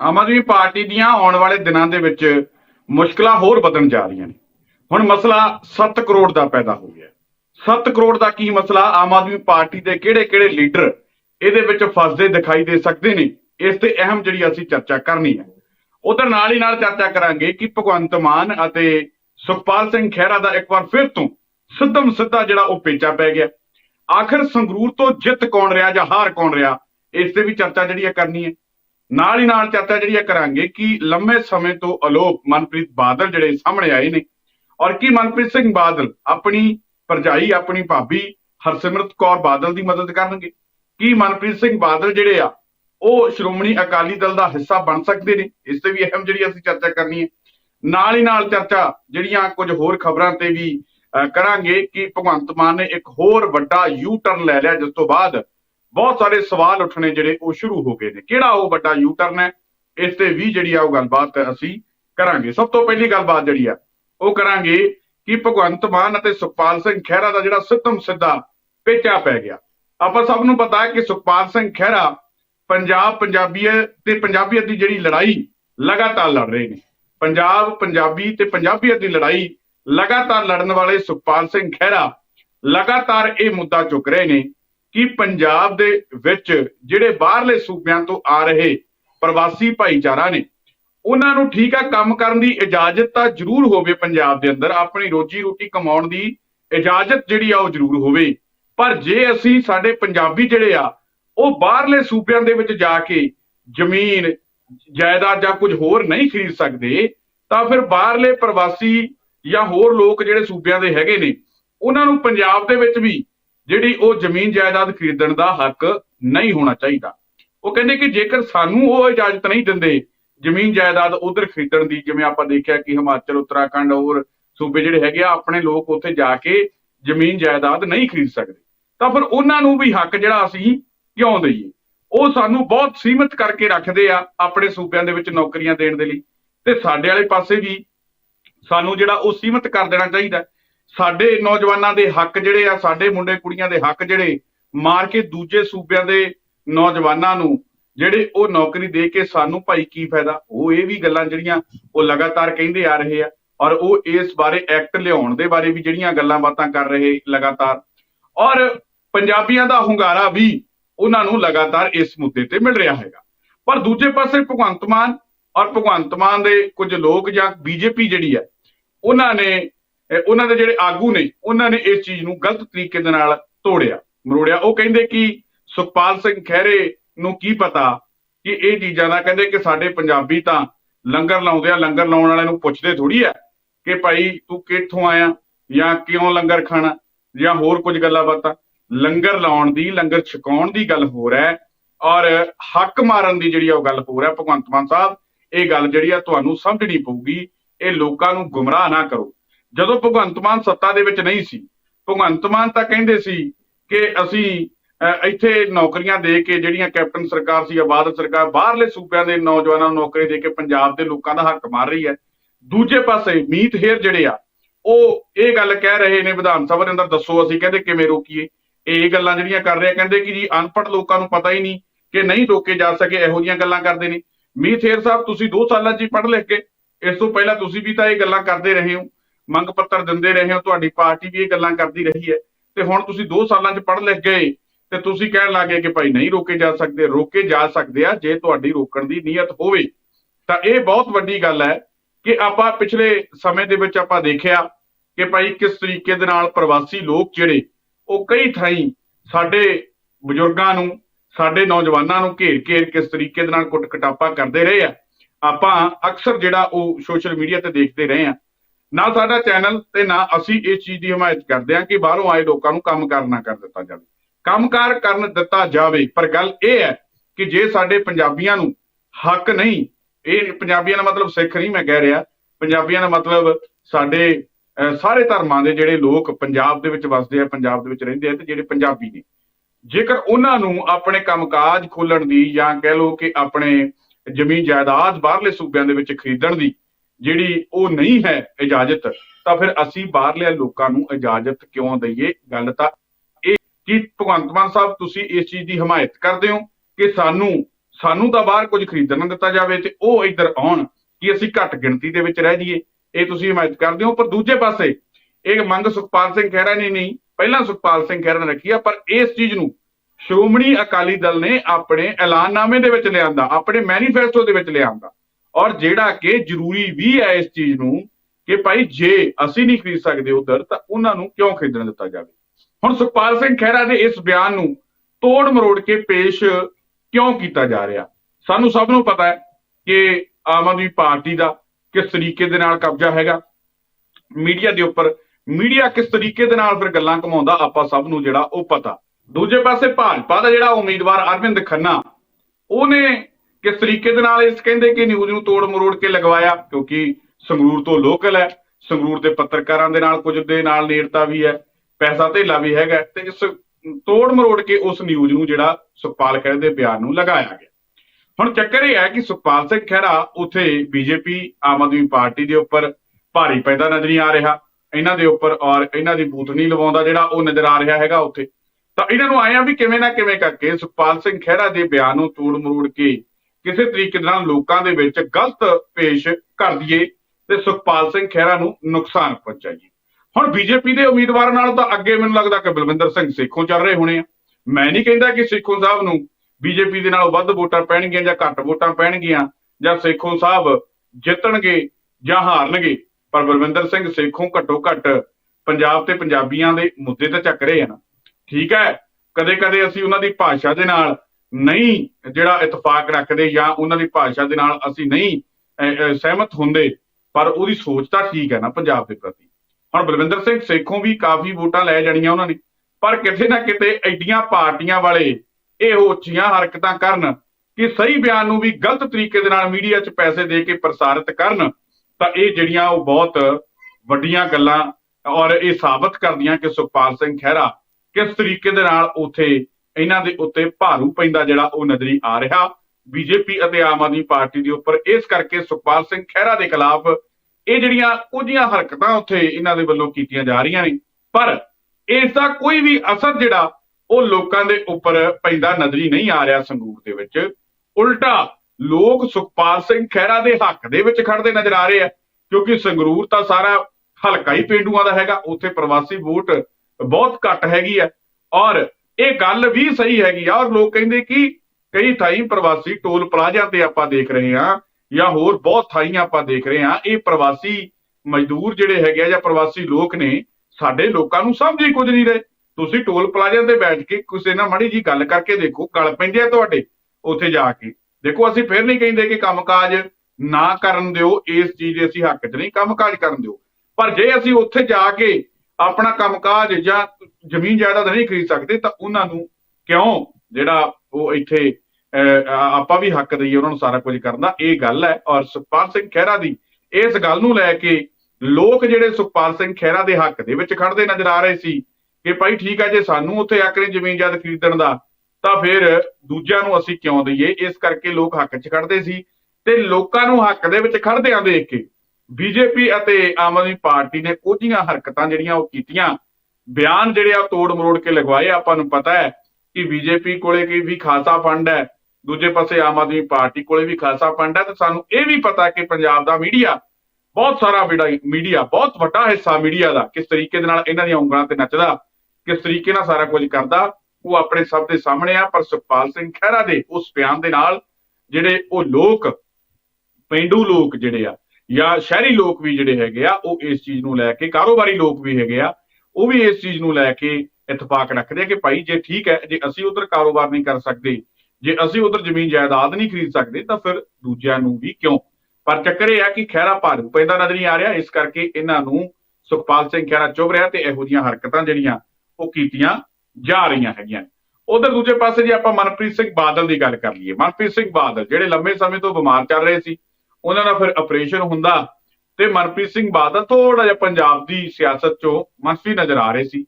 Aam Aadmi party ਦੀਆਂ ਆਉਣ ਵਾਲੇ ਦਿਨਾਂ ਦੇ ਵਿੱਚ ਮੁਸ਼ਕਲਾਂ ਹੋਰ ਵਧਣ ਜਾ ਰਹੀਆਂ ਨੇ। ਹੁਣ ਮਸਲਾ 7 ਕਰੋੜ ਦਾ ਪੈਦਾ ਹੋ ਗਿਆ। 7 ਕਰੋੜ ਦਾ ਕੀ ਮਸਲਾ? ਆਮ ਆਦਮੀ ਪਾਰਟੀ ਦੇ ਕਿਹੜੇ-ਕਿਹੜੇ ਲੀਡਰ ਇਹਦੇ ਵਿੱਚ ਫਸਦੇ ਦਿਖਾਈ ਦੇ ਸਕਦੇ ਨੇ? ਇਸ ਤੇ ਅਹਿਮ ਜਿਹੜੀ ਅਸੀਂ ਚਰਚਾ ਕਰਨੀ ਹੈ। ਉਧਰ ਨਾਲ ਹੀ ਨਾਲ ਚਰਚਾ ਕਰਾਂਗੇ ਕਿ ਭਗਵੰਤ ਮਾਨ ਅਤੇ ਸੁਖਪਾਲ ਸਿੰਘ ਖਹਿਰਾ ਦਾ ਇੱਕ ਵਾਰ ਫਿਰ ਤੋਂ ਸਿੱਧਮ ਸਿੱਧਾ ਜਿਹੜਾ ਉਹ ਪੇਚਾ ਪੈ ਗਿਆ। ਆਖਰ ਸੰਗਰੂਰ ਤੋਂ ਜਿੱਤ ਕੌਣ ਰਿਹਾ ਜਾਂ ਹਾਰ ਕੌਣ ਰਿਹਾ? ਇਸ ਤੇ ਵੀ ਚਰਚਾ ਜਿਹੜੀ ਹੈ ਕਰਨੀ ਹੈ। ਨਾਲ ਹੀ ਨਾਲ ਚਰਚਾ ਜਿਹੜੀ ਹੈ ਕਰਾਂਗੇ ਕਿ ਲੰਮੇ ਸਮੇਂ ਤੋਂ ਅਲੋਪ ਮਨਪ੍ਰੀਤ ਬਾਦਲ ਜਿਹੜੇ ਸਾਹਮਣੇ ਆਏ ਨੇ ਔਰ ਕੀ ਮਨਪ੍ਰੀਤ ਸਿੰਘ ਬਾਦਲ ਆਪਣੀ ਭਰਜਾਈ ਆਪਣੀ ਭਾਬੀ ਹਰਸਿਮਰਤ ਕੌਰ ਬਾਦਲ ਦੀ ਮਦਦ ਕਰਨਗੇ? ਕੀ ਮਨਪ੍ਰੀਤ ਸਿੰਘ ਬਾਦਲ ਜਿਹੜੇ ਆ ਉਹ ਸ਼੍ਰੋਮਣੀ ਅਕਾਲੀ ਦਲ ਦਾ ਹਿੱਸਾ ਬਣ ਸਕਦੇ ਨੇ? ਇਸ ਤੇ ਵੀ ਅਹਿਮ ਜਿਹੜੀ ਅਸੀਂ ਚਰਚਾ ਕਰਨੀ ਹੈ। ਨਾਲ ਹੀ ਨਾਲ ਚਰਚਾ ਜਿਹੜੀਆਂ ਕੁਝ ਹੋਰ ਖਬਰਾਂ ਤੇ ਵੀ ਅਹ, ਕਰਾਂਗੇ ਕਿ ਭਗਵੰਤ ਮਾਨ ਨੇ ਇੱਕ ਹੋਰ ਵੱਡਾ ਯੂ ਟਰਨ ਲੈ ਲਿਆ ਜਿਸ ਤੋਂ ਬਾਅਦ ਬਹੁਤ ਸਾਰੇ ਸਵਾਲ ਉੱਠਣੇ ਜਿਹੜੇ ਉਹ ਸ਼ੁਰੂ ਹੋ ਗਏ ਨੇ। ਕਿਹੜਾ ਉਹ ਵੱਡਾ ਯੂ ਟਰਨ ਹੈ? ਇਸ ਤੇ ਵੀ ਜਿਹੜੀ ਆ ਉਹ ਗੱਲਬਾਤ ਅਸੀਂ ਕਰਾਂਗੇ। ਸਭ ਤੋਂ ਪਹਿਲੀ ਗੱਲਬਾਤ ਜਿਹੜੀ ਆ, ਉਹ ਕਰਾਂਗੇ ਕਿ ਭਗਵੰਤ ਮਾਨ ਅਤੇ ਸੁਖਪਾਲ ਸਿੰਘ ਖਹਿਰਾ ਦਾ ਜਿਹੜਾ ਸਿੱਧਮ ਸਿੱਧਾ ਪੇਚਾ ਪੈ ਗਿਆ। ਆਪਾਂ ਸਭ ਨੂੰ ਪਤਾ ਹੈ ਕਿ ਸੁਖਪਾਲ ਸਿੰਘ ਖਹਿਰਾ ਪੰਜਾਬ ਪੰਜਾਬੀਅਤ ਤੇ ਪੰਜਾਬੀਅਤ ਦੀ ਜਿਹੜੀ ਲੜਾਈ ਲਗਾਤਾਰ ਲੜ ਰਹੇ ਨੇ। ਪੰਜਾਬ, ਪੰਜਾਬੀ ਤੇ ਪੰਜਾਬੀਅਤ ਦੀ ਲੜਾਈ ਲਗਾਤਾਰ ਲੜਨ ਵਾਲੇ ਸੁਖਪਾਲ ਸਿੰਘ ਖਹਿਰਾ ਲਗਾਤਾਰ ਇਹ ਮੁੱਦਾ ਚੁੱਕ ਰਹੇ ਨੇ ਕਿ ਪੰਜਾਬ ਦੇ ਵਿੱਚ ਜਿਹੜੇ ਬਾਹਰਲੇ ਸੂਬਿਆਂ ਤੋਂ ਆ ਰਹੇ ਪ੍ਰਵਾਸੀ ਭਾਈਚਾਰਾ ਨੇ, ਉਹਨਾਂ ਨੂੰ ਠੀਕ ਆ ਕੰਮ ਕਰਨ ਦੀ ਇਜਾਜ਼ਤ ਤਾਂ ਜ਼ਰੂਰ ਹੋਵੇ ਪੰਜਾਬ ਦੇ ਅੰਦਰ, ਆਪਣੀ ਰੋਜੀ ਰੋਟੀ ਕਮਾਉਣ ਦੀ ਇਜਾਜ਼ਤ ਜਿਹੜੀ ਆ ਉਹ ਜ਼ਰੂਰ ਹੋਵੇ। ਪਰ ਜੇ ਅਸੀਂ ਸਾਡੇ ਪੰਜਾਬੀ ਜਿਹੜੇ ਆ, ਉਹ ਬਾਹਰਲੇ ਸੂਬਿਆਂ ਦੇ ਵਿੱਚ ਜਾ ਕੇ ਜ਼ਮੀਨ, ਜਾਇਦਾਦ ਜਾਂ ਕੁਝ ਹੋਰ ਨਹੀਂ ਖਰੀਦ ਸਕਦੇ, ਤਾਂ ਫਿਰ ਬਾਹਰਲੇ ਪ੍ਰਵਾਸੀ ਜਾਂ ਹੋਰ ਲੋਕ ਜਿਹੜੇ ਸੂਬਿਆਂ ਦੇ ਹੈਗੇ ਨੇ, ਉਹਨਾਂ ਨੂੰ ਪੰਜਾਬ ਦੇ ਵਿੱਚ ਵੀ ਜਿਹੜੀ ਉਹ ਜ਼ਮੀਨ ਜਾਇਦਾਦ ਖਰੀਦਣ ਦਾ ਹੱਕ ਨਹੀਂ ਹੋਣਾ ਚਾਹੀਦਾ। ਉਹ ਕਹਿੰਦੇ ਕਿ ਜੇਕਰ ਸਾਨੂੰ ਉਹ ਇਜਾਜ਼ਤ ਨਹੀਂ ਦਿੰਦੇ ਜ਼ਮੀਨ ਜਾਇਦਾਦ ਉਧਰ ਖਰੀਦਣ ਦੀ, ਜਿਵੇਂ ਆਪਾਂ ਦੇਖਿਆ ਕਿ ਹਿਮਾਚਲ, ਉੱਤਰਾਖੰਡ ਹੋਰ ਸੂਬੇ ਜਿਹੜੇ ਹੈਗੇ ਆ, ਆਪਣੇ ਲੋਕ ਉੱਥੇ ਜਾ ਕੇ ਜ਼ਮੀਨ ਜਾਇਦਾਦ ਨਹੀਂ ਖਰੀਦ ਸਕਦੇ। ਤਾਂ ਫਿਰ ਉਹਨਾਂ ਨੂੰ ਵੀ ਹੱਕ ਜਿਹੜਾ ਅਸੀਂ ਕਿਉਂ ਦਈਏ? ਉਹ ਸਾਨੂੰ ਬਹੁਤ ਸੀਮਿਤ ਕਰਕੇ ਰੱਖਦੇ ਆ ਆਪਣੇ ਸੂਬਿਆਂ ਦੇ ਵਿੱਚ ਨੌਕਰੀਆਂ ਦੇਣ ਦੇ ਲਈ। ਤੇ ਸਾਡੇ ਵਾਲੇ ਪਾਸੇ ਵੀ ਸਾਨੂੰ ਜਿਹੜਾ ਉਹ ਸੀਮਿਤ ਕਰ ਦੇਣਾ ਚਾਹੀਦਾ। ਸਾਡੇ ਨੌਜਵਾਨਾਂ ਦੇ ਹੱਕ ਜਿਹੜੇ ਆ, ਸਾਡੇ ਮੁੰਡੇ ਕੁੜੀਆਂ ਦੇ ਹੱਕ ਜਿਹੜੇ, ਮਾਰ ਕੇ ਦੂਜੇ ਸੂਬਿਆਂ ਦੇ ਨੌਜਵਾਨਾਂ ਨੂੰ ਜਿਹੜੇ ਉਹ ਨੌਕਰੀ ਦੇ ਕੇ ਸਾਨੂੰ ਭਾਈ ਕੀ ਫਾਇਦਾ? ਉਹ ਇਹ ਵੀ ਗੱਲਾਂ ਜਿਹੜੀਆਂ ਉਹ ਲਗਾਤਾਰ ਕਹਿੰਦੇ ਆ ਰਹੇ ਆ ਔਰ ਉਹ ਇਸ ਬਾਰੇ ਐਕਟ ਲਿਆਉਣ ਦੇ ਬਾਰੇ ਵੀ ਜਿਹੜੀਆਂ ਗੱਲਾਂ ਬਾਤਾਂ ਕਰ ਰਹੇ ਲਗਾਤਾਰ। ਔਰ ਪੰਜਾਬੀਆਂ ਦਾ ਹੁੰਗਾਰਾ ਵੀ ਉਹਨਾਂ ਨੂੰ ਲਗਾਤਾਰ ਇਸ ਮੁੱਦੇ ਤੇ ਮਿਲ ਰਿਹਾ ਹੈਗਾ। ਪਰ ਦੂਜੇ ਪਾਸੇ ਭਗਵੰਤ ਮਾਨ ਔਰ ਭਗਵੰਤ ਮਾਨ ਦੇ ਕੁਝ ਲੋਕ ਜਾਂ ਬੀਜੇਪੀ ਜਿਹੜੀ ਹੈ ਉਹਨਾਂ ਨੇ ਉਹਨਾਂ ਦੇ ਜਿਹੜੇ ਆਗੂ ਨੇ, ਉਹਨਾਂ ਨੇ ਇਸ ਚੀਜ਼ ਨੂੰ ਗਲਤ ਤਰੀਕੇ ਦੇ ਨਾਲ ਤੋੜਿਆ। ਮਰੋੜਿਆ, ਉਹ ਕਹਿੰਦੇ ਕਿ ਸੁਖਪਾਲ ਸਿੰਘ ਖਹਿਰੇ ਨੂੰ ਕੀ ਪਤਾ ਕਿ ਇਹ ਚੀਜ਼ਾਂ ਦਾ, ਕਹਿੰਦੇ ਕਿ ਸਾਡੇ ਪੰਜਾਬੀ ਤਾਂ ਲੰਗਰ ਲਾਉਂਦੇ ਆ, ਲੰਗਰ ਲਾਉਣ ਵਾਲਿਆਂ ਨੂੰ ਪੁੱਛਦੇ ਥੋੜੀ ਆ ਕਿ ਭਾਈ ਤੂੰ ਕਿੱਥੋਂ ਆਇਆ ਜਾਂ ਕਿਉਂ ਲੰਗਰ ਖਾਣਾ ਜਾਂ ਹੋਰ ਕੁਝ ਗੱਲਾਂ ਬਾਤਾਂ। ਲੰਗਰ ਲਾਉਣ ਦੀ, ਲੰਗਰ ਛਕਾਉਣ ਦੀ ਗੱਲ ਹੋ ਰਿਹਾ ਹੈ ਔਰ ਹੱਕ ਮਾਰਨ ਦੀ ਜਿਹੜੀ ਆ ਉਹ ਗੱਲ ਹੋ ਰਿਹਾ। ਭਗਵੰਤ ਮਾਨ ਸਾਹਿਬ, ਇਹ ਗੱਲ ਜਿਹੜੀ ਆ ਤੁਹਾਨੂੰ ਸਮਝਣੀ ਪਊਗੀ। ਇਹ ਲੋਕਾਂ ਨੂੰ ਗੁੰਮਰਾਹ ਨਾ ਕਰੋ। ਜਦੋਂ ਭਗਵੰਤ ਮਾਨ ਸੱਤਾ ਦੇ ਵਿੱਚ ਨਹੀਂ ਸੀ ਭਗਵੰਤ ਮਾਨ ਤਾਂ ਕਹਿੰਦੇ ਸੀ ਕਿ ਅਸੀਂ ਅਹ, ਇੱਥੇ ਨੌਕਰੀਆਂ ਦੇ ਕੇ ਜਿਹੜੀਆਂ ਕੈਪਟਨ ਸਰਕਾਰ ਸੀ ਆਬਾਦ ਸਰਕਾਰ ਬਾਹਰਲੇ ਸੂਬਿਆਂ ਦੇ ਨੌਜਵਾਨਾਂ ਨੂੰ ਨੌਕਰੀ ਦੇ ਕੇ ਪੰਜਾਬ ਦੇ ਲੋਕਾਂ ਦਾ ਹੱਕ ਮਾਰ ਰਹੀ ਹੈ। ਦੂਜੇ ਪਾਸੇ ਮੀਤ ਹੇਰ ਜਿਹੜੇ ਆ ਉਹ ਇਹ ਗੱਲ ਕਹਿ ਰਹੇ ਨੇ ਵਿਧਾਨ ਸਭਾ ਦੇ ਅੰਦਰ ਦੱਸੋ ਅਸੀਂ ਕਹਿੰਦੇ ਕਿਵੇਂ ਰੋਕੀਏ? ਇਹ ਗੱਲਾਂ ਜਿਹੜੀਆਂ ਕਰ ਰਹੇ ਕਹਿੰਦੇ ਕਿ ਜੀ ਅਨਪੜ੍ਹ ਲੋਕਾਂ ਨੂੰ ਪਤਾ ਹੀ ਨਹੀਂ ਕਿ ਨਹੀਂ ਰੋਕੇ ਜਾ ਸਕੇ ਇਹੋ ਜਿਹੀਆਂ ਗੱਲਾਂ ਕਰਦੇ ਨੇ। ਮੀਤ ਹੇਰ ਸਾਹਿਬ ਤੁਸੀਂ 2 ਸਾਲਾਂ 'ਚ ਹੀ ਪੜ੍ਹ ਲਿਖ ਕੇ ਇਸ ਤੋਂ ਪਹਿਲਾਂ ਤੁਸੀਂ ਵੀ ਤਾਂ ਇਹ ਗੱਲਾਂ ਕਰਦੇ ਰਹੇ ਹੋ। ਮੰਗ ਪੱਤਰ ਦਿੰਦੇ ਰਹੇ ਹੋ, ਤੁਹਾਡੀ ਪਾਰਟੀ ਵੀ ਇਹ ਗੱਲਾਂ ਕਰਦੀ ਰਹੀ ਹੈ। ਤੇ ਹੁਣ ਤੁਸੀਂ 2 ਸਾਲਾਂ 'ਚ ਪੜ੍ਹ ਲਿਖ ਗਏ, ਤੇ ਤੁਸੀਂ ਕਹਿਣ ਲੱਗੇ ਕਿ ਭਾਈ ਨਹੀਂ ਰੋਕੇ ਜਾ ਸਕਦੇ, ਰੋਕੇ ਜਾ ਸਕਦੇ ਆ, ਜੇ ਤੁਹਾਡੀ ਰੋਕਣ ਦੀ ਨੀਅਤ ਹੋਵੇ। ਤਾਂ ਇਹ ਬਹੁਤ ਵੱਡੀ ਗੱਲ ਹੈ ਕਿ ਆਪਾਂ ਪਿਛਲੇ ਸਮੇਂ ਦੇ ਵਿੱਚ ਆਪਾਂ ਦੇਖਿਆ ਕਿ ਭਾਈ ਕਿਸ ਤਰੀਕੇ ਦੇ ਨਾਲ ਪ੍ਰਵਾਸੀ ਲੋਕ ਜਿਹੜੇ, ਉਹ ਕਈ ਥਾਈਂ ਸਾਡੇ ਬਜ਼ੁਰਗਾਂ ਨੂੰ, ਸਾਡੇ ਨੌਜਵਾਨਾਂ ਨੂੰ ਘੇਰ ਘੇਰ ਕਿਸ ਤਰੀਕੇ ਦੇ ਨਾਲ ਕੁੱਟ ਕਟਾਪਾ ਕਰਦੇ ਰਹੇ ਆ। ਆਪਾਂ ਅਕਸਰ ਜਿਹੜਾ ਉਹ ਸੋਸ਼ਲ ਮੀਡੀਆ ਤੇ ਦੇਖਦੇ ਰਹੇ ਆ। ਨਾ ਸਾਡਾ ਚੈਨਲ ਤੇ ਨਾ ਅਸੀਂ ਇਸ ਚੀਜ਼ ਦੀ ਹਮਾਇਤ ਕਰਦੇ ਹਾਂ ਕਿ ਬਾਹਰੋਂ ਆਏ ਲੋਕਾਂ ਨੂੰ ਕੰਮ ਕਰਨਾ ਕਰ ਦਿੱਤਾ ਜਾਵੇ। ਕੰਮਕਾਰ ਕਰਨ ਦਿੱਤਾ ਜਾਵੇ ਪਰ ਗੱਲ ਇਹ ਹੈ ਕਿ ਜੇ ਸਾਡੇ ਪੰਜਾਬੀਆਂ ਨੂੰ ਹੱਕ ਨਹੀਂ ਇਹ ਪੰਜਾਬੀਆਂ ਦਾ ਮਤਲਬ ਸਿੱਖ ਨਹੀਂ ਮੈਂ ਕਹਿ ਰਿਹਾ। ਪੰਜਾਬੀਆਂ ਦਾ ਮਤਲਬ ਸਾਡੇ ਅਹ, ਸਾਰੇ ਧਰਮਾਂ ਦੇ ਜਿਹੜੇ ਲੋਕ ਪੰਜਾਬ ਦੇ ਵਿੱਚ ਵਸਦੇ ਆ ਪੰਜਾਬ ਦੇ ਵਿੱਚ ਰਹਿੰਦੇ ਆ ਤੇ ਜਿਹੜੇ ਪੰਜਾਬੀ ਨੇ। ਜੇਕਰ ਉਹਨਾਂ ਨੂੰ ਆਪਣੇ ਕੰਮਕਾਜ ਖੋਲਣ ਦੀ ਜਾਂ ਕਹਿ ਲਓ ਕਿ ਆਪਣੇ ਜ਼ਮੀਨ ਜਾਇਦਾਦ ਬਾਹਰਲੇ ਸੂਬਿਆਂ ਦੇ ਵਿੱਚ ਖਰੀਦਣ ਦੀ ਜਿਹੜੀ ਉਹ ਨਹੀਂ ਹੈ ਇਜਾਜ਼ਤ, ਤਾਂ ਫਿਰ ਅਸੀਂ ਬਾਹਰਲੇ ਲੋਕਾਂ ਨੂੰ ਇਜਾਜ਼ਤ ਕਿਉਂ ਦਈਏ? ਗੱਲ ਤਾਂ ਇਹ ਕਿ ਭਗਵੰਤ ਮਾਨ ਸਾਹਿਬ, ਤੁਸੀਂ ਇਸ ਚੀਜ਼ ਦੀ ਹਮਾਇਤ ਕਰਦੇ ਹੋ ਕਿ ਸਾਨੂੰ ਸਾਨੂੰ ਤਾਂ ਬਾਹਰ ਕੁਝ ਖਰੀਦਣ ਨਾ ਦਿੱਤਾ ਜਾਵੇ ਤੇ ਉਹ ਇੱਧਰ ਆਉਣ ਕਿ ਅਸੀਂ ਘੱਟ ਗਿਣਤੀ ਦੇ ਵਿੱਚ ਰਹਿ ਜਾਈਏ। ਇਹ ਤੁਸੀਂ ਹਮਾਇਤ ਕਰਦੇ ਹੋ। ਪਰ ਦੂਜੇ ਪਾਸੇ, ਇਹ ਮੰਗ ਸੁਖਪਾਲ ਸਿੰਘ ਖਹਿਰਾ ਨੇ ਨਹੀਂ, ਪਹਿਲਾਂ ਸੁਖਪਾਲ ਸਿੰਘ ਖਹਿਰਾ ਨੇ ਰੱਖੀ ਆ, ਪਰ ਇਸ ਚੀਜ਼ ਨੂੰ ਸ਼੍ਰੋਮਣੀ ਅਕਾਲੀ ਦਲ ਨੇ ਆਪਣੇ ਐਲਾਨਨਾਮੇ ਦੇ ਵਿੱਚ ਲਿਆਂਦਾ, ਆਪਣੇ ਮੈਨੀਫੈਸਟੋ ਦੇ ਵਿੱਚ ਲਿਆਂਦਾ। ਔਰ ਜਿਹੜਾ ਕਿ ਜ਼ਰੂਰੀ ਵੀ ਹੈ ਇਸ ਚੀਜ਼ ਨੂੰ ਕਿ ਭਾਈ ਜੇ ਅਸੀਂ ਨਹੀਂ ਖਰੀਦ ਸਕਦੇ ਉਧਰ, ਤਾਂ ਉਹਨਾਂ ਨੂੰ ਕਿਉਂ ਖਰੀਦਣ ਦਿੱਤਾ ਜਾਵੇ? ਹੁਣ ਸੁਖਪਾਲ ਸਿੰਘ ਖਹਿਰਾ ਦੇ ਇਸ ਬਿਆਨ ਨੂੰ ਤੋੜ ਮਰੋੜ ਕੇ ਪੇਸ਼ ਕਿਉਂ ਕੀਤਾ ਜਾ ਰਿਹਾ? ਸਾਨੂੰ ਸਭ ਨੂੰ ਪਤਾ ਹੈ ਕਿ ਆਮ ਆਦਮੀ ਪਾਰਟੀ ਦਾ ਕਿਸ ਤਰੀਕੇ ਦੇ ਨਾਲ ਕਬਜ਼ਾ ਹੈਗਾ। ਮੀਡੀਆ ਦੇ ਉੱਪਰ ਮੀਡੀਆ ਕਿਸ ਤਰੀਕੇ ਦੇ ਨਾਲ ਫਿਰ ਗੱਲਾਂ ਕਮਾਉਂਦਾ ਆਪਾਂ ਸਭ ਨੂੰ ਜਿਹੜਾ ਉਹ ਪਤਾ। ਦੂਜੇ ਪਾਸੇ ਭਾਜਪਾ ਦਾ ਜਿਹੜਾ ਉਮੀਦਵਾਰ ਅਰਵਿੰਦ ਖੰਨਾ, ਉਹਨੇ ਕਿਸ ਤਰੀਕੇ ਦੇ ਨਾਲ ਇਸ ਕਹਿੰਦੇ ਕਿ ਨਿਊਜ਼ ਨੂੰ ਤੋੜ ਮਰੋੜ ਕੇ ਲਗਵਾਇਆ? ਕਿਉਂਕਿ ਸੰਗਰੂਰ ਤੋਂ ਲੋਕਲ ਹੈ, ਸੰਗਰੂਰ ਦੇ ਪੱਤਰਕਾਰਾਂ ਦੇ ਨਾਲ ਕੁਝ ਦੇ ਨਾਲ ਨੇੜਤਾ ਵੀ ਹੈ, ਪੈਸਾ ਧੇਲਾ ਵੀ ਹੈਗਾ ਤੇ ਇਸ ਤੋੜ ਮਰੋੜ ਕੇ ਉਸ ਨਿਊਜ਼ ਨੂੰ ਜਿਹੜਾ ਸੁਖਪਾਲ ਖਹਿਰਾ ਦੇ ਬਿਆਨ ਨੂੰ ਲਗਾਇਆ ਗਿਆ। ਹੁਣ ਚੱਕਰ ਇਹ ਹੈ ਕਿ ਸੁਖਪਾਲ ਸਿੰਘ ਖਹਿਰਾ ਉਥੇ ਬੀਜੇਪੀ ਆਮ ਆਦਮੀ ਪਾਰਟੀ ਦੇ ਉੱਪਰ ਭਾਰੀ ਪੈਦਾ ਨਜ਼ਰ ਨਹੀਂ ਆ ਰਿਹਾ। ਇਹਨਾਂ ਦੇ ਉੱਪਰ ਔਰ ਇਹਨਾਂ ਦੀ ਬੂਥ ਨਹੀਂ ਲਵਾਉਂਦਾ ਜਿਹੜਾ ਉਹ ਨਜ਼ਰ ਆ ਰਿਹਾ ਹੈਗਾ ਉੱਥੇ। ਤਾਂ ਇਹਨਾਂ ਨੂੰ ਆਇਆ ਵੀ ਕਿਵੇਂ ਨਾ ਕਿਵੇਂ ਕਰਕੇ ਸੁਖਪਾਲ ਸਿੰਘ ਖਹਿਰਾ ਦੇ ਬਿਆਨ ਨੂੰ ਤੋੜ ਮਰੋੜ ਕੇ ਕਿਸੇ ਤਰੀਕੇ ਦੇ ਨਾਲ ਲੋਕਾਂ ਦੇ ਵਿੱਚ ਗਲਤ ਪੇਸ਼ ਕਰ ਦਈਏ ਤੇ ਸੁਖਪਾਲ ਸਿੰਘ ਖਹਿਰਾ ਨੂੰ ਨੁਕਸਾਨ ਪਹੁੰਚਾਈਏ। ਹੁਣ ਬੀਜੇਪੀ ਦੇ ਉਮੀਦਵਾਰਾਂ ਨਾਲ ਤਾਂ ਅੱਗੇ ਮੈਨੂੰ ਲੱਗਦਾ ਕਿ ਬਲਵਿੰਦਰ ਸਿੰਘ ਸੇਖੋਂ ਚੱਲ ਰਹੇ ਹੋਣੇ ਆ। ਮੈਂ ਨਹੀਂ ਕਹਿੰਦਾ ਕਿ ਸੇਖੋਂ ਸਾਹਿਬ ਨੂੰ ਬੀਜੇਪੀ ਦੇ ਨਾਲ ਵੱਧ ਵੋਟਾਂ ਪੈਣਗੀਆਂ ਜਾਂ ਘੱਟ ਵੋਟਾਂ ਪੈਣਗੀਆਂ ਜਾਂ ਸੇਖੋਂ ਸਾਹਿਬ ਜਿੱਤਣਗੇ ਜਾਂ ਹਾਰਨਗੇ, ਪਰ ਬਲਵਿੰਦਰ ਸਿੰਘ ਸੇਖੋਂ ਘੱਟੋ ਘੱਟ ਪੰਜਾਬ ਤੇ ਪੰਜਾਬੀਆਂ ਦੇ ਮੁੱਦੇ ਤਾਂ ਚੱਕ ਰਹੇ ਆ ਨਾ। ਠੀਕ ਹੈ ਕਦੇ ਕਦੇ ਅਸੀਂ ਉਹਨਾਂ ਦੀ ਭਾਸ਼ਾ ਦੇ ਨਾਲ ਨਹੀਂ ਜਿਹੜਾ ਇਤਫਾਕ ਰੱਖਦੇ ਜਾਂ ਉਹਨਾਂ ਦੀ ਭਾਸ਼ਾ ਦੇ ਨਾਲ ਅਸੀਂ ਨਹੀਂ ਸਹਿਮਤ ਹੁੰਦੇ, ਪਰ ਉਹਦੀ ਸੋਚ ਤਾਂ ਠੀਕ ਹੈ ਨਾ ਪੰਜਾਬ ਦੇ ਪ੍ਰਤੀ। ਹੁਣ ਬਲਵਿੰਦਰ ਸਿੰਘ ਸੇਖੋਂ ਵੀ ਕਾਫੀ ਵੋਟਾਂ ਲੈ ਜਾਣੀਆਂ ਉਹਨਾਂ ਨੇ, ਪਰ ਕਿਤੇ ਨਾ ਕਿਤੇ ਐਡੀਆਂ ਪਾਰਟੀਆਂ ਵਾਲੇ ਇਹ ਉੱਚੀਆਂ ਹਰਕਤਾਂ ਕਰਨ ਕਿ ਸਹੀ ਬਿਆਨ ਨੂੰ ਵੀ ਗਲਤ ਤਰੀਕੇ ਦੇ ਨਾਲ ਮੀਡੀਆ 'ਚ ਪੈਸੇ ਦੇ ਕੇ ਪ੍ਰਸਾਰਿਤ ਕਰਨ, ਤਾਂ ਇਹ ਜਿਹੜੀਆਂ ਉਹ ਬਹੁਤ ਵੱਡੀਆਂ ਗੱਲਾਂ ਔਰ ਇਹ ਸਾਬਤ ਕਰਦੀਆਂ ਕਿ ਸੁਖਪਾਲ ਸਿੰਘ ਖਹਿਰਾ ਕਿਸ ਤਰੀਕੇ ਦੇ ਨਾਲ ਉਥੇ ਇਹਨਾਂ ਦੇ ਉੱਤੇ ਭਾਰੂ ਪੈਂਦਾ ਜਿਹੜਾ ਉਹ ਨਜ਼ਰੀ ਆ ਰਿਹਾ। ਬੀਜੇਪੀ ਅਤੇ ਆਮ ਆਦਮੀ ਪਾਰਟੀ ਦੇ ਉੱਪਰ ਇਸ ਕਰਕੇ ਸੁਖਪਾਲ ਸਿੰਘ ਖਹਿਰਾ ਦੇ ਖਿਲਾਫ ਇਹ ਜਿਹੜੀਆਂ ਕੁਝੀਆਂ ਹਰਕਤਾਂ ਉੱਥੇ ਇਹਨਾਂ ਦੇ ਵੱਲੋਂ ਕੀਤੀਆਂ ਜਾ ਰਹੀਆਂ ਨੇ। ਪਰ ਇਸ ਦਾ ਕੋਈ ਵੀ ਅਸਰ ਜਿਹੜਾ ਉਹ ਲੋਕਾਂ ਦੇ ਉੱਪਰ ਪੈਂਦਾ ਨਜ਼ਰੀ ਨਹੀਂ ਆ ਰਿਹਾ ਸੰਗਰੂਰ ਦੇ ਵਿੱਚ। ਉਲਟਾ ਲੋਕ ਸੁਖਪਾਲ ਸਿੰਘ ਖਹਿਰਾ ਦੇ ਹੱਕ ਦੇ ਵਿੱਚ ਖੜਦੇ ਨਜ਼ਰ ਆ ਰਹੇ ਆ, ਕਿਉਂਕਿ ਸੰਗਰੂਰ ਤਾਂ ਸਾਰਾ ਹਲਕਾ ਹੀ ਪਿੰਡੂਆਂ ਦਾ ਹੈਗਾ, ਉੱਥੇ ਪ੍ਰਵਾਸੀ ਵੋਟ ਬਹੁਤ ਘੱਟ ਹੈਗੀ ਆ। ਔਰ ਇਹ ਗੱਲ ਵੀ ਸਹੀ ਹੈਗੀ ਆ, ਔਰ ਲੋਕ ਕਹਿੰਦੇ ਕਿ ਕਈ ਥਾਈਂ ਪ੍ਰਵਾਸੀ ਟੋਲ ਪਲਾਜ਼ਾ ਤੇ ਆਪਾਂ ਦੇਖ ਰਹੇ ਹਾਂ, ਜਾਂ ਹੋਰ ਬਹੁਤ ਥਾਈਂ ਆਪਾਂ ਦੇਖ ਰਹੇ ਹਾਂ, ਇਹ ਪ੍ਰਵਾਸੀ ਮਜ਼ਦੂਰ ਜਿਹੜੇ ਹੈਗੇ ਆ ਜਾਂ ਪ੍ਰਵਾਸੀ ਲੋਕ ਨੇ, ਸਾਡੇ ਲੋਕਾਂ ਨੂੰ ਸਮਝ ਹੀ ਕੁਝ ਨਹੀਂ ਰਹੇ। ਤੁਸੀਂ ਟੋਲ ਪਲਾਜ਼ਾ ਤੇ ਬੈਠ ਕੇ ਕਿਸੇ ਨਾਲ ਮਾੜੀ ਜੀ ਗੱਲ ਕਰਕੇ ਦੇਖੋ, ਗਲ ਪੈਂਦੇ ਆ ਤੁਹਾਡੇ ਉੱਥੇ ਜਾ ਕੇ। ਦੇਖੋ, ਅਸੀਂ ਫਿਰ ਨਹੀਂ ਕਹਿੰਦੇ ਕਿ ਕੰਮਕਾਜ ਨਾ ਕਰਨ ਦਿਓ, ਇਸ ਚੀਜ਼ ਦੇ ਅਸੀਂ ਹੱਕ 'ਚ ਨਹੀਂ, ਕੰਮਕਾਜ ਕਰਨ ਦਿਓ। ਪਰ ਜੇ ਅਸੀਂ ਉੱਥੇ ਜਾ ਕੇ ਆਪਣਾ ਕੰਮਕਾਜ ਜਾਂ ਜ਼ਮੀਨ ਜਾਇਦਾਦ ਨਹੀਂ ਖਰੀਦ ਸਕਦੇ ਤਾਂ ਉਹਨਾਂ ਨੂੰ ਕਿਉਂ ਜਿਹੜਾ ਉਹ ਇੱਥੇ ਅਹ, ਆਪਾਂ ਵੀ ਹੱਕ ਦਈਏ ਉਹਨਾਂ ਨੂੰ ਸਾਰਾ ਕੁਝ ਕਰਨ ਦਾ ਇਹ ਗੱਲ ਹੈ। ਔਰ ਸੁਖਪਾਲ ਸਿੰਘ ਖਹਿਰਾ ਦੀ ਇਸ ਗੱਲ ਨੂੰ ਲੈ ਕੇ ਲੋਕ ਜਿਹੜੇ ਸੁਖਪਾਲ ਸਿੰਘ ਖਹਿਰਾ ਦੇ ਹੱਕ ਦੇ ਵਿੱਚ ਖੜਦੇ ਨਜ਼ਰ ਆ ਰਹੇ ਸੀ ਕਿ ਭਾਈ ਠੀਕ ਹੈ ਜੇ ਸਾਨੂੰ ਉੱਥੇ ਹੱਕ ਜ਼ਮੀਨ ਜਾਇਦਾਦ ਖਰੀਦਣ ਦਾ ਤਾਂ ਫਿਰ ਦੂਜਿਆਂ ਨੂੰ ਅਸੀਂ ਕਿਉਂ ਦਈਏ? ਇਸ ਕਰਕੇ ਲੋਕ ਹੱਕ 'ਚ ਖੜਦੇ ਸੀ ਤੇ ਲੋਕਾਂ ਨੂੰ ਹੱਕ ਦੇ ਵਿੱਚ ਖੜਦਿਆਂ ਦੇਖ ਕੇ ਬੀਜੇਪੀ ਅਤੇ ਆਮ ਆਦਮੀ ਪਾਰਟੀ ਨੇ ਕੁਝੀਆਂ ਹਰਕਤਾਂ ਜਿਹੜੀਆਂ ਉਹ ਕੀਤੀਆਂ, ਬਿਆਨ ਜਿਹੜੇ ਆ ਤੋੜ ਮਰੋੜ ਕੇ ਲਗਵਾਏ। ਆਪਾਂ ਨੂੰ ਪਤਾ ਹੈ ਕਿ ਬੀਜੇਪੀ ਕੋਲੇ ਕੀ ਵੀ ਖਾਸਾ ਫੰਡ ਹੈ, ਦੂਜੇ ਪਾਸੇ ਆਮ ਆਦਮੀ ਪਾਰਟੀ ਕੋਲੇ ਵੀ ਖਾਸਾ ਫੰਡ ਹੈ, ਤੇ ਸਾਨੂੰ ਇਹ ਵੀ ਪਤਾ ਕਿ ਪੰਜਾਬ ਦਾ ਮੀਡੀਆ ਬਹੁਤ ਸਾਰਾ ਮੀਡੀਆ, ਬਹੁਤ ਵੱਡਾ ਹਿੱਸਾ ਮੀਡੀਆ ਦਾ, ਕਿਸ ਤਰੀਕੇ ਦੇ ਨਾਲ ਇਹਨਾਂ ਦੀਆਂ ਉਂਗਲਾਂ ਤੇ ਨੱਚਦਾ, ਕਿਸ ਤਰੀਕੇ ਨਾਲ ਸਾਰਾ ਕੁਝ ਕਰਦਾ, ਉਹ ਆਪਣੇ ਸਭ ਦੇ ਸਾਹਮਣੇ ਆ। ਪਰ ਸੁਖਪਾਲ ਸਿੰਘ ਖਹਿਰਾ ਦੇ ਉਸ ਬਿਆਨ ਦੇ ਨਾਲ ਜਿਹੜੇ ਉਹ ਲੋਕ, ਪਿੰਡੂ ਲੋਕ ਜਿਹੜੇ ਆ ਜਾਂ ਸ਼ਹਿਰੀ ਲੋਕ ਵੀ ਜਿਹੜੇ ਹੈਗੇ ਆ, ਉਹ ਇਸ ਚੀਜ਼ ਨੂੰ ਲੈ ਕੇ, ਕਾਰੋਬਾਰੀ ਲੋਕ ਵੀ ਹੈਗੇ ਆ, ਉਹ ਵੀ ਇਸ ਚੀਜ਼ ਨੂੰ ਲੈ ਕੇ ਇਤਫਾਕ ਰੱਖਦੇ ਆ ਕਿ ਭਾਈ ਜੇ ਠੀਕ ਹੈ, ਜੇ ਅਸੀਂ ਉਧਰ ਕਾਰੋਬਾਰ ਨਹੀਂ ਕਰ ਸਕਦੇ, ਜੇ ਅਸੀਂ ਉਧਰ ਜ਼ਮੀਨ ਜਾਇਦਾਦ ਨਹੀਂ ਖਰੀਦ ਸਕਦੇ, ਤਾਂ ਫਿਰ ਦੂਜਿਆਂ ਨੂੰ ਵੀ ਕਿਉਂ? ਪਰ ਚੱਕਰ ਇਹ ਆ ਕਿ ਖਹਿਰਾ ਭਾਰੂ ਪੈਂਦਾ ਨਜ਼ਰ ਨਹੀਂ ਆ ਰਿਹਾ, ਇਸ ਕਰਕੇ ਇਹਨਾਂ ਨੂੰ ਸੁਖਪਾਲ ਸਿੰਘ ਖਹਿਰਾ ਚੁੱਭ ਰਿਹਾ ਤੇ ਇਹੋ ਜਿਹੀਆਂ ਹਰਕਤਾਂ ਜਿਹੜੀਆਂ ਉਹ ਕੀਤੀਆਂ ਜਾ ਰਹੀਆਂ ਹੈਗੀਆਂ। ਉਧਰ ਦੂਜੇ ਪਾਸੇ ਜੇ ਆਪਾਂ ਮਨਪ੍ਰੀਤ ਸਿੰਘ ਬਾਦਲ ਦੀ ਗੱਲ ਕਰ ਲਈਏ, ਮਨਪ੍ਰੀਤ ਸਿੰਘ ਬਾਦਲ ਜਿਹੜੇ ਲੰਬੇ ਸਮੇਂ ਤੋਂ ਬਿਮਾਰ ਚੱਲ ਰਹੇ ਸੀ ਉਹਨਾਂ ਦਾ ਫਿਰ ਆਪਰੇਸ਼ਨ ਹੁੰਦਾ ਤੇ ਮਨਪ੍ਰੀਤ ਸਿੰਘ ਬਾਦਲ ਥੋੜਾ ਜਿਹਾ ਪੰਜਾਬ ਦੀ ਸਿਆਸਤ ਚੋਂ ਮਨਫੀ ਨਜ਼ਰ ਆ ਰਹੇ ਸੀ।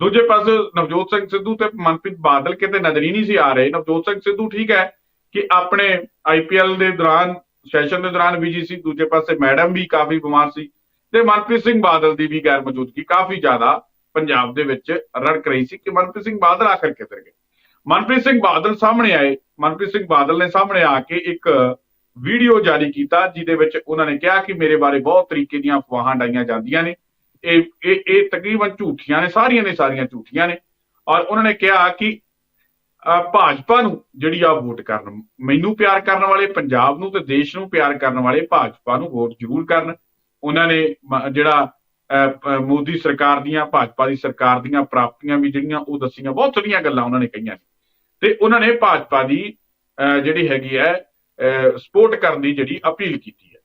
ਦੂਜੇ ਪਾਸੇ ਨਵਜੋਤ ਸਿੰਘ ਸਿੱਧੂ ਤੇ ਮਨਪ੍ਰੀਤ ਬਾਦਲ ਕਿਤੇ ਨਜ਼ਰ ਹੀ ਨਹੀਂ ਸੀ ਆ ਰਹੇ। ਨਵਜੋਤ ਸਿੰਘ ਸਿੱਧੂ ਠੀਕ ਹੈ ਕਿ ਆਪਣੇ ਆਈਪੀਐਲ ਦੇ ਦੌਰਾਨ ਸੈਸ਼ਨ ਦੇ ਦੌਰਾਨ ਬਿਜ਼ੀ ਸੀ। ਦੂਜੇ ਪਾਸੇ ਮੈਡਮ ਵੀ ਕਾਫੀ ਬਿਮਾਰ ਸੀ ਤੇ ਮਨਪ੍ਰੀਤ ਸਿੰਘ ਬਾਦਲ ਦੀ ਵੀ ਗੈਰ ਮੌਜੂਦਗੀ ਕਾਫੀ ਜ਼ਿਆਦਾ ਪੰਜਾਬ ਦੇ ਵਿੱਚ ਰੜਕ ਰਹੀ ਸੀ ਕਿ ਮਨਪ੍ਰੀਤ ਸਿੰਘ ਬਾਦਲ ਆਖਰ ਕਿੱਧਰ ਗਏ। ਮਨਪ੍ਰੀਤ ਸਿੰਘ ਬਾਦਲ ਸਾਹਮਣੇ ਆਏ। ਮਨਪ੍ਰੀਤ ਸਿੰਘ ਬਾਦਲ ਨੇ ਸਾਹਮਣੇ ਆ ਕੇ ਇੱਕ ਵੀਡੀਓ ਜਾਰੀ ਕੀਤਾ ਜਿਹਦੇ ਵਿੱਚ ਉਹਨਾਂ ਨੇ ਕਿਹਾ ਕਿ ਮੇਰੇ ਬਾਰੇ ਬਹੁਤ ਤਰੀਕੇ ਦੀਆਂ ਅਫਵਾਹਾਂ ਡਾਈਆਂ ਜਾਂਦੀਆਂ ਨੇ। ਇਹ ਇਹ ਇਹ ਤਕਰੀਬਨ ਝੂਠੀਆਂ ਨੇ ਸਾਰੀਆਂ ਨੇ ਸਾਰੀਆਂ ਝੂਠੀਆਂ ਨੇ। ਔਰ ਉਹਨਾਂ ਨੇ ਕਿਹਾ ਕਿ ਅਹ, ਭਾਜਪਾ ਨੂੰ ਜਿਹੜੀ ਆ ਵੋਟ ਕਰਨ ਮੈਨੂੰ ਪਿਆਰ ਕਰਨ ਵਾਲੇ ਪੰਜਾਬ ਨੂੰ ਤੇ ਦੇਸ਼ ਨੂੰ ਪਿਆਰ ਕਰਨ ਵਾਲੇ ਭਾਜਪਾ ਨੂੰ ਵੋਟ ਜ਼ਰੂਰ ਕਰਨ। ਉਹਨਾਂ ਨੇ ਜਿਹੜਾ ਅਹ, ਮੋਦੀ ਸਰਕਾਰ ਦੀਆਂ ਭਾਜਪਾ ਦੀ ਸਰਕਾਰ ਦੀਆਂ ਪ੍ਰਾਪਤੀਆਂ ਵੀ ਜਿਹੜੀਆਂ ਉਹ ਦੱਸੀਆਂ ਬਹੁਤ ਸਾਰੀਆਂ ਗੱਲਾਂ ਉਹਨਾਂ ਨੇ ਕਹੀਆਂ ਤੇ ਉਹਨਾਂ ਨੇ ਭਾਜਪਾ ਦੀ ਅਹ, ਜਿਹੜੀ ਹੈਗੀ ਹੈ ਸਪੋਰਟ ਕਰਨ ਦੀ ਜਿਹੜੀ ਅਪੀਲ ਕੀਤੀ ਹੈ।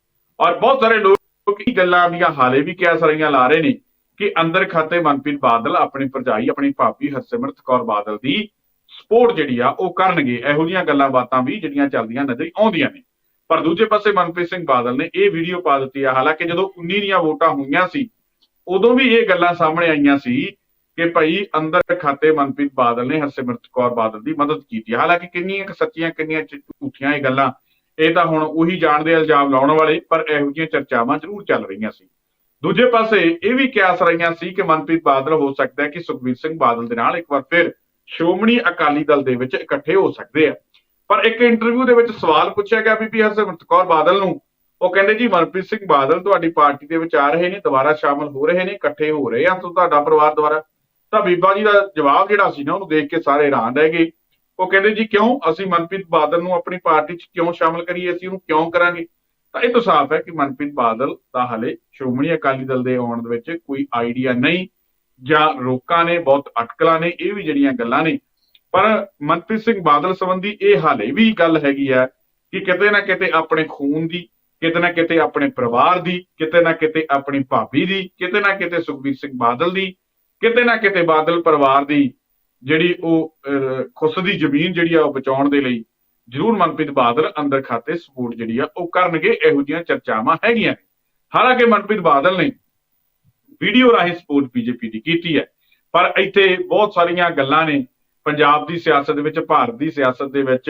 ਔਰ ਬਹੁਤ ਸਾਰੇ ਲੋਕ ਇਹ ਗੱਲਾਂ ਦੀਆਂ ਹਾਲੇ ਵੀ ਕਿਆ ਸਰੀਆਂ ਲਾ ਰਹੇ ਨੇ ਕਿ ਅੰਦਰ ਖਾਤੇ ਮਨਪ੍ਰੀਤ ਬਾਦਲ ਆਪਣੀ ਭਰਜਾਈ, ਆਪਣੀ ਭਾਬੀ ਹਰਸਿਮਰਤ ਕੌਰ ਬਾਦਲ ਦੀ ਸਪੋਰਟ ਜਿਹੜੀ ਆ, ਉਹ ਕਰਨਗੇ। ਇਹੋ ਜਿਹੀਆਂ ਗੱਲਾਂ ਬਾਤਾਂ ਵੀ ਜਿਹੜੀਆਂ ਚੱਲਦੀਆਂ ਨਜ਼ਰ ਆਉਂਦੀਆਂ ਨੇ। ਪਰ ਦੂਜੇ ਪਾਸੇ ਮਨਪ੍ਰੀਤ ਸਿੰਘ ਬਾਦਲ ਨੇ ਇਹ ਵੀਡੀਓ ਪਾ ਦਿੱਤੀ ਆ। ਹਾਲਾਂਕਿ ਜਦੋਂ 19 ਦੀਆਂ ਵੋਟਾਂ ਹੋਈਆਂ ਸੀ, ਉਦੋਂ ਵੀ ਇਹ ਗੱਲਾਂ ਸਾਹਮਣੇ ਆਈਆਂ ਸੀ ਕਿ ਭਾਈ ਅੰਦਰ ਖਾਤੇ ਮਨਪ੍ਰੀਤ ਬਾਦਲ ਨੇ ਹਰਸਿਮਰਤ ਕੌਰ ਬਾਦਲ ਦੀ ਮਦਦ ਕੀਤੀ ਹੈ। ਹਾਲਾਂਕਿ ਕਿੰਨੀਆਂ ਕੁ ਸੱਚੀਆਂ, ਕਿੰਨੀਆਂ ਝ- ਝੂਠੀਆਂ ਇਹ ਗੱਲਾਂ ਇਹ ਤਾਂ ਹੁਣ ਉਹੀ ਜਾਣਦੇ ਇਲਜ਼ਾਮ ਲਾਉਣ ਵਾਲੇ, ਪਰ ਇਹੋ ਜਿਹੀਆਂ ਚਰਚਾਵਾਂ ਜ਼ਰੂਰ ਚੱਲ ਰਹੀਆਂ ਸੀ। ਦੂਜੇ ਪਾਸੇ ਇਹ ਵੀ ਕਿਆਸ ਰਹੀਆਂ ਸੀ ਕਿ ਮਨਪ੍ਰੀਤ ਬਾਦਲ ਹੋ ਸਕਦਾ ਹੈ ਕਿ ਸੁਖਬੀਰ ਸਿੰਘ ਬਾਦਲ ਦੇ ਨਾਲ ਇੱਕ ਵਾਰ ਫਿਰ ਸ਼੍ਰੋਮਣੀ ਅਕਾਲੀ ਦਲ ਦੇ ਵਿੱਚ ਇਕੱਠੇ ਹੋ ਸਕਦੇ ਆ। ਪਰ ਇੱਕ ਇੰਟਰਵਿਊ ਦੇ ਵਿੱਚ ਸਵਾਲ ਪੁੱਛਿਆ ਗਿਆ ਬੀਬੀ ਹਰਸਿਮਰਤ ਕੌਰ ਬਾਦਲ ਨੂੰ। ਉਹ ਕਹਿੰਦੇ, ਜੀ, ਮਨਪ੍ਰੀਤ ਸਿੰਘ ਬਾਦਲ ਤੁਹਾਡੀ ਪਾਰਟੀ ਦੇ ਵਿੱਚ ਆ ਰਹੇ ਨੇ, ਦੁਬਾਰਾ ਸ਼ਾਮਲ ਹੋ ਰਹੇ ਨੇ, ਇਕੱਠੇ ਹੋ ਰਹੇ ਆ ਤਾਂ ਤੁਹਾਡਾ ਪਰਿਵਾਰ ਦੁਬਾਰਾ ਤਾਂ ਬੀਬਾ ਜੀ ਦਾ ਜਵਾਬ ਜਿਹੜਾ ਸੀ ਨਾ, ਉਹਨੂੰ ਦੇਖ ਕੇ ਸਾਰੇ ਹੈਰਾਨ ਰਹਿ ਗਏ। ਉਹ ਕਹਿੰਦੇ ਜੀ ਕਿਉਂ ਅਸੀਂ ਮਨਪ੍ਰੀਤ ਬਾਦਲ ਨੂੰ ਆਪਣੀ ਪਾਰਟੀ 'ਚ ਕਿਉਂ ਸ਼ਾਮਲ ਕਰੀਏ, ਅਸੀਂ ਉਹਨੂੰ ਕਿਉਂ ਕਰਾਂਗੇ? ਤਾਂ ਇਹ ਤਾਂ ਸਾਫ਼ ਹੈ ਕਿ ਮਨਪ੍ਰੀਤ ਬਾਦਲ ਦਾ ਹਲੇ ਸ਼੍ਰੋਮਣੀ ਅਕਾਲੀ ਦਲ ਦੇ ਆਉਣ ਦੇ ਵਿੱਚ ਕੋਈ ਆਈਡੀਆ ਨਹੀਂ ਜਾਂ ਰੋਕਾਂ ਨੇ, ਬਹੁਤ ਅਟਕਲਾਂ ਨੇ, ਇਹ ਵੀ ਜਿਹੜੀਆਂ ਗੱਲਾਂ ਨੇ। ਪਰ ਮਨਪ੍ਰੀਤ ਸਿੰਘ ਬਾਦਲ ਸੰਬੰਧੀ ਇਹ ਹਾਲੇ ਵੀ ਗੱਲ ਹੈਗੀ ਆ ਕਿ ਕਿਤੇ ਨਾ ਕਿਤੇ ਆਪਣੇ ਖੂਨ ਦੀ, ਕਿਤੇ ਨਾ ਕਿਤੇ ਆਪਣੇ ਪਰਿਵਾਰ ਦੀ, ਕਿਤੇ ਨਾ ਕਿਤੇ ਆਪਣੀ ਭਾਬੀ ਦੀ, ਕਿਤੇ ਨਾ ਕਿਤੇ ਸੁਖਬੀਰ ਸਿੰਘ ਬਾਦਲ ਦੀ, ਕਿਤੇ ਨਾ ਕਿਤੇ ਬਾਦਲ ਪਰਿਵਾਰ ਦੀ ਜਿਹੜੀ ਉਹ ਅਹ, ਖੁਸ ਦੀ ਜ਼ਮੀਨ ਜਿਹੜੀ ਆ ਉਹ ਬਚਾਉਣ ਦੇ ਲਈ ਜ਼ਰੂਰ ਮਨਪ੍ਰੀਤ ਬਾਦਲ ਅੰਦਰ ਖਾਤੇ ਸਪੋਰਟ ਜਿਹੜੀ ਆ ਉਹ ਕਰਨਗੇ ਇਹੋ ਜਿਹੀਆਂ ਚਰਚਾਵਾਂ ਹੈਗੀਆਂ ਨੇ। ਹਾਲਾਂਕਿ ਮਨਪ੍ਰੀਤ ਬਾਦਲ ਨੇ ਵੀਡੀਓ ਰਾਹੀਂ ਸਪੋਰਟ ਬੀਜੇਪੀ ਦੀ ਕੀਤੀ ਹੈ ਪਰ ਇੱਥੇ ਬਹੁਤ ਸਾਰੀਆਂ ਗੱਲਾਂ ਨੇ। ਪੰਜਾਬ ਦੀ ਸਿਆਸਤ ਦੇ ਵਿੱਚ ਭਾਰਤ ਦੀ ਸਿਆਸਤ ਦੇ ਵਿੱਚ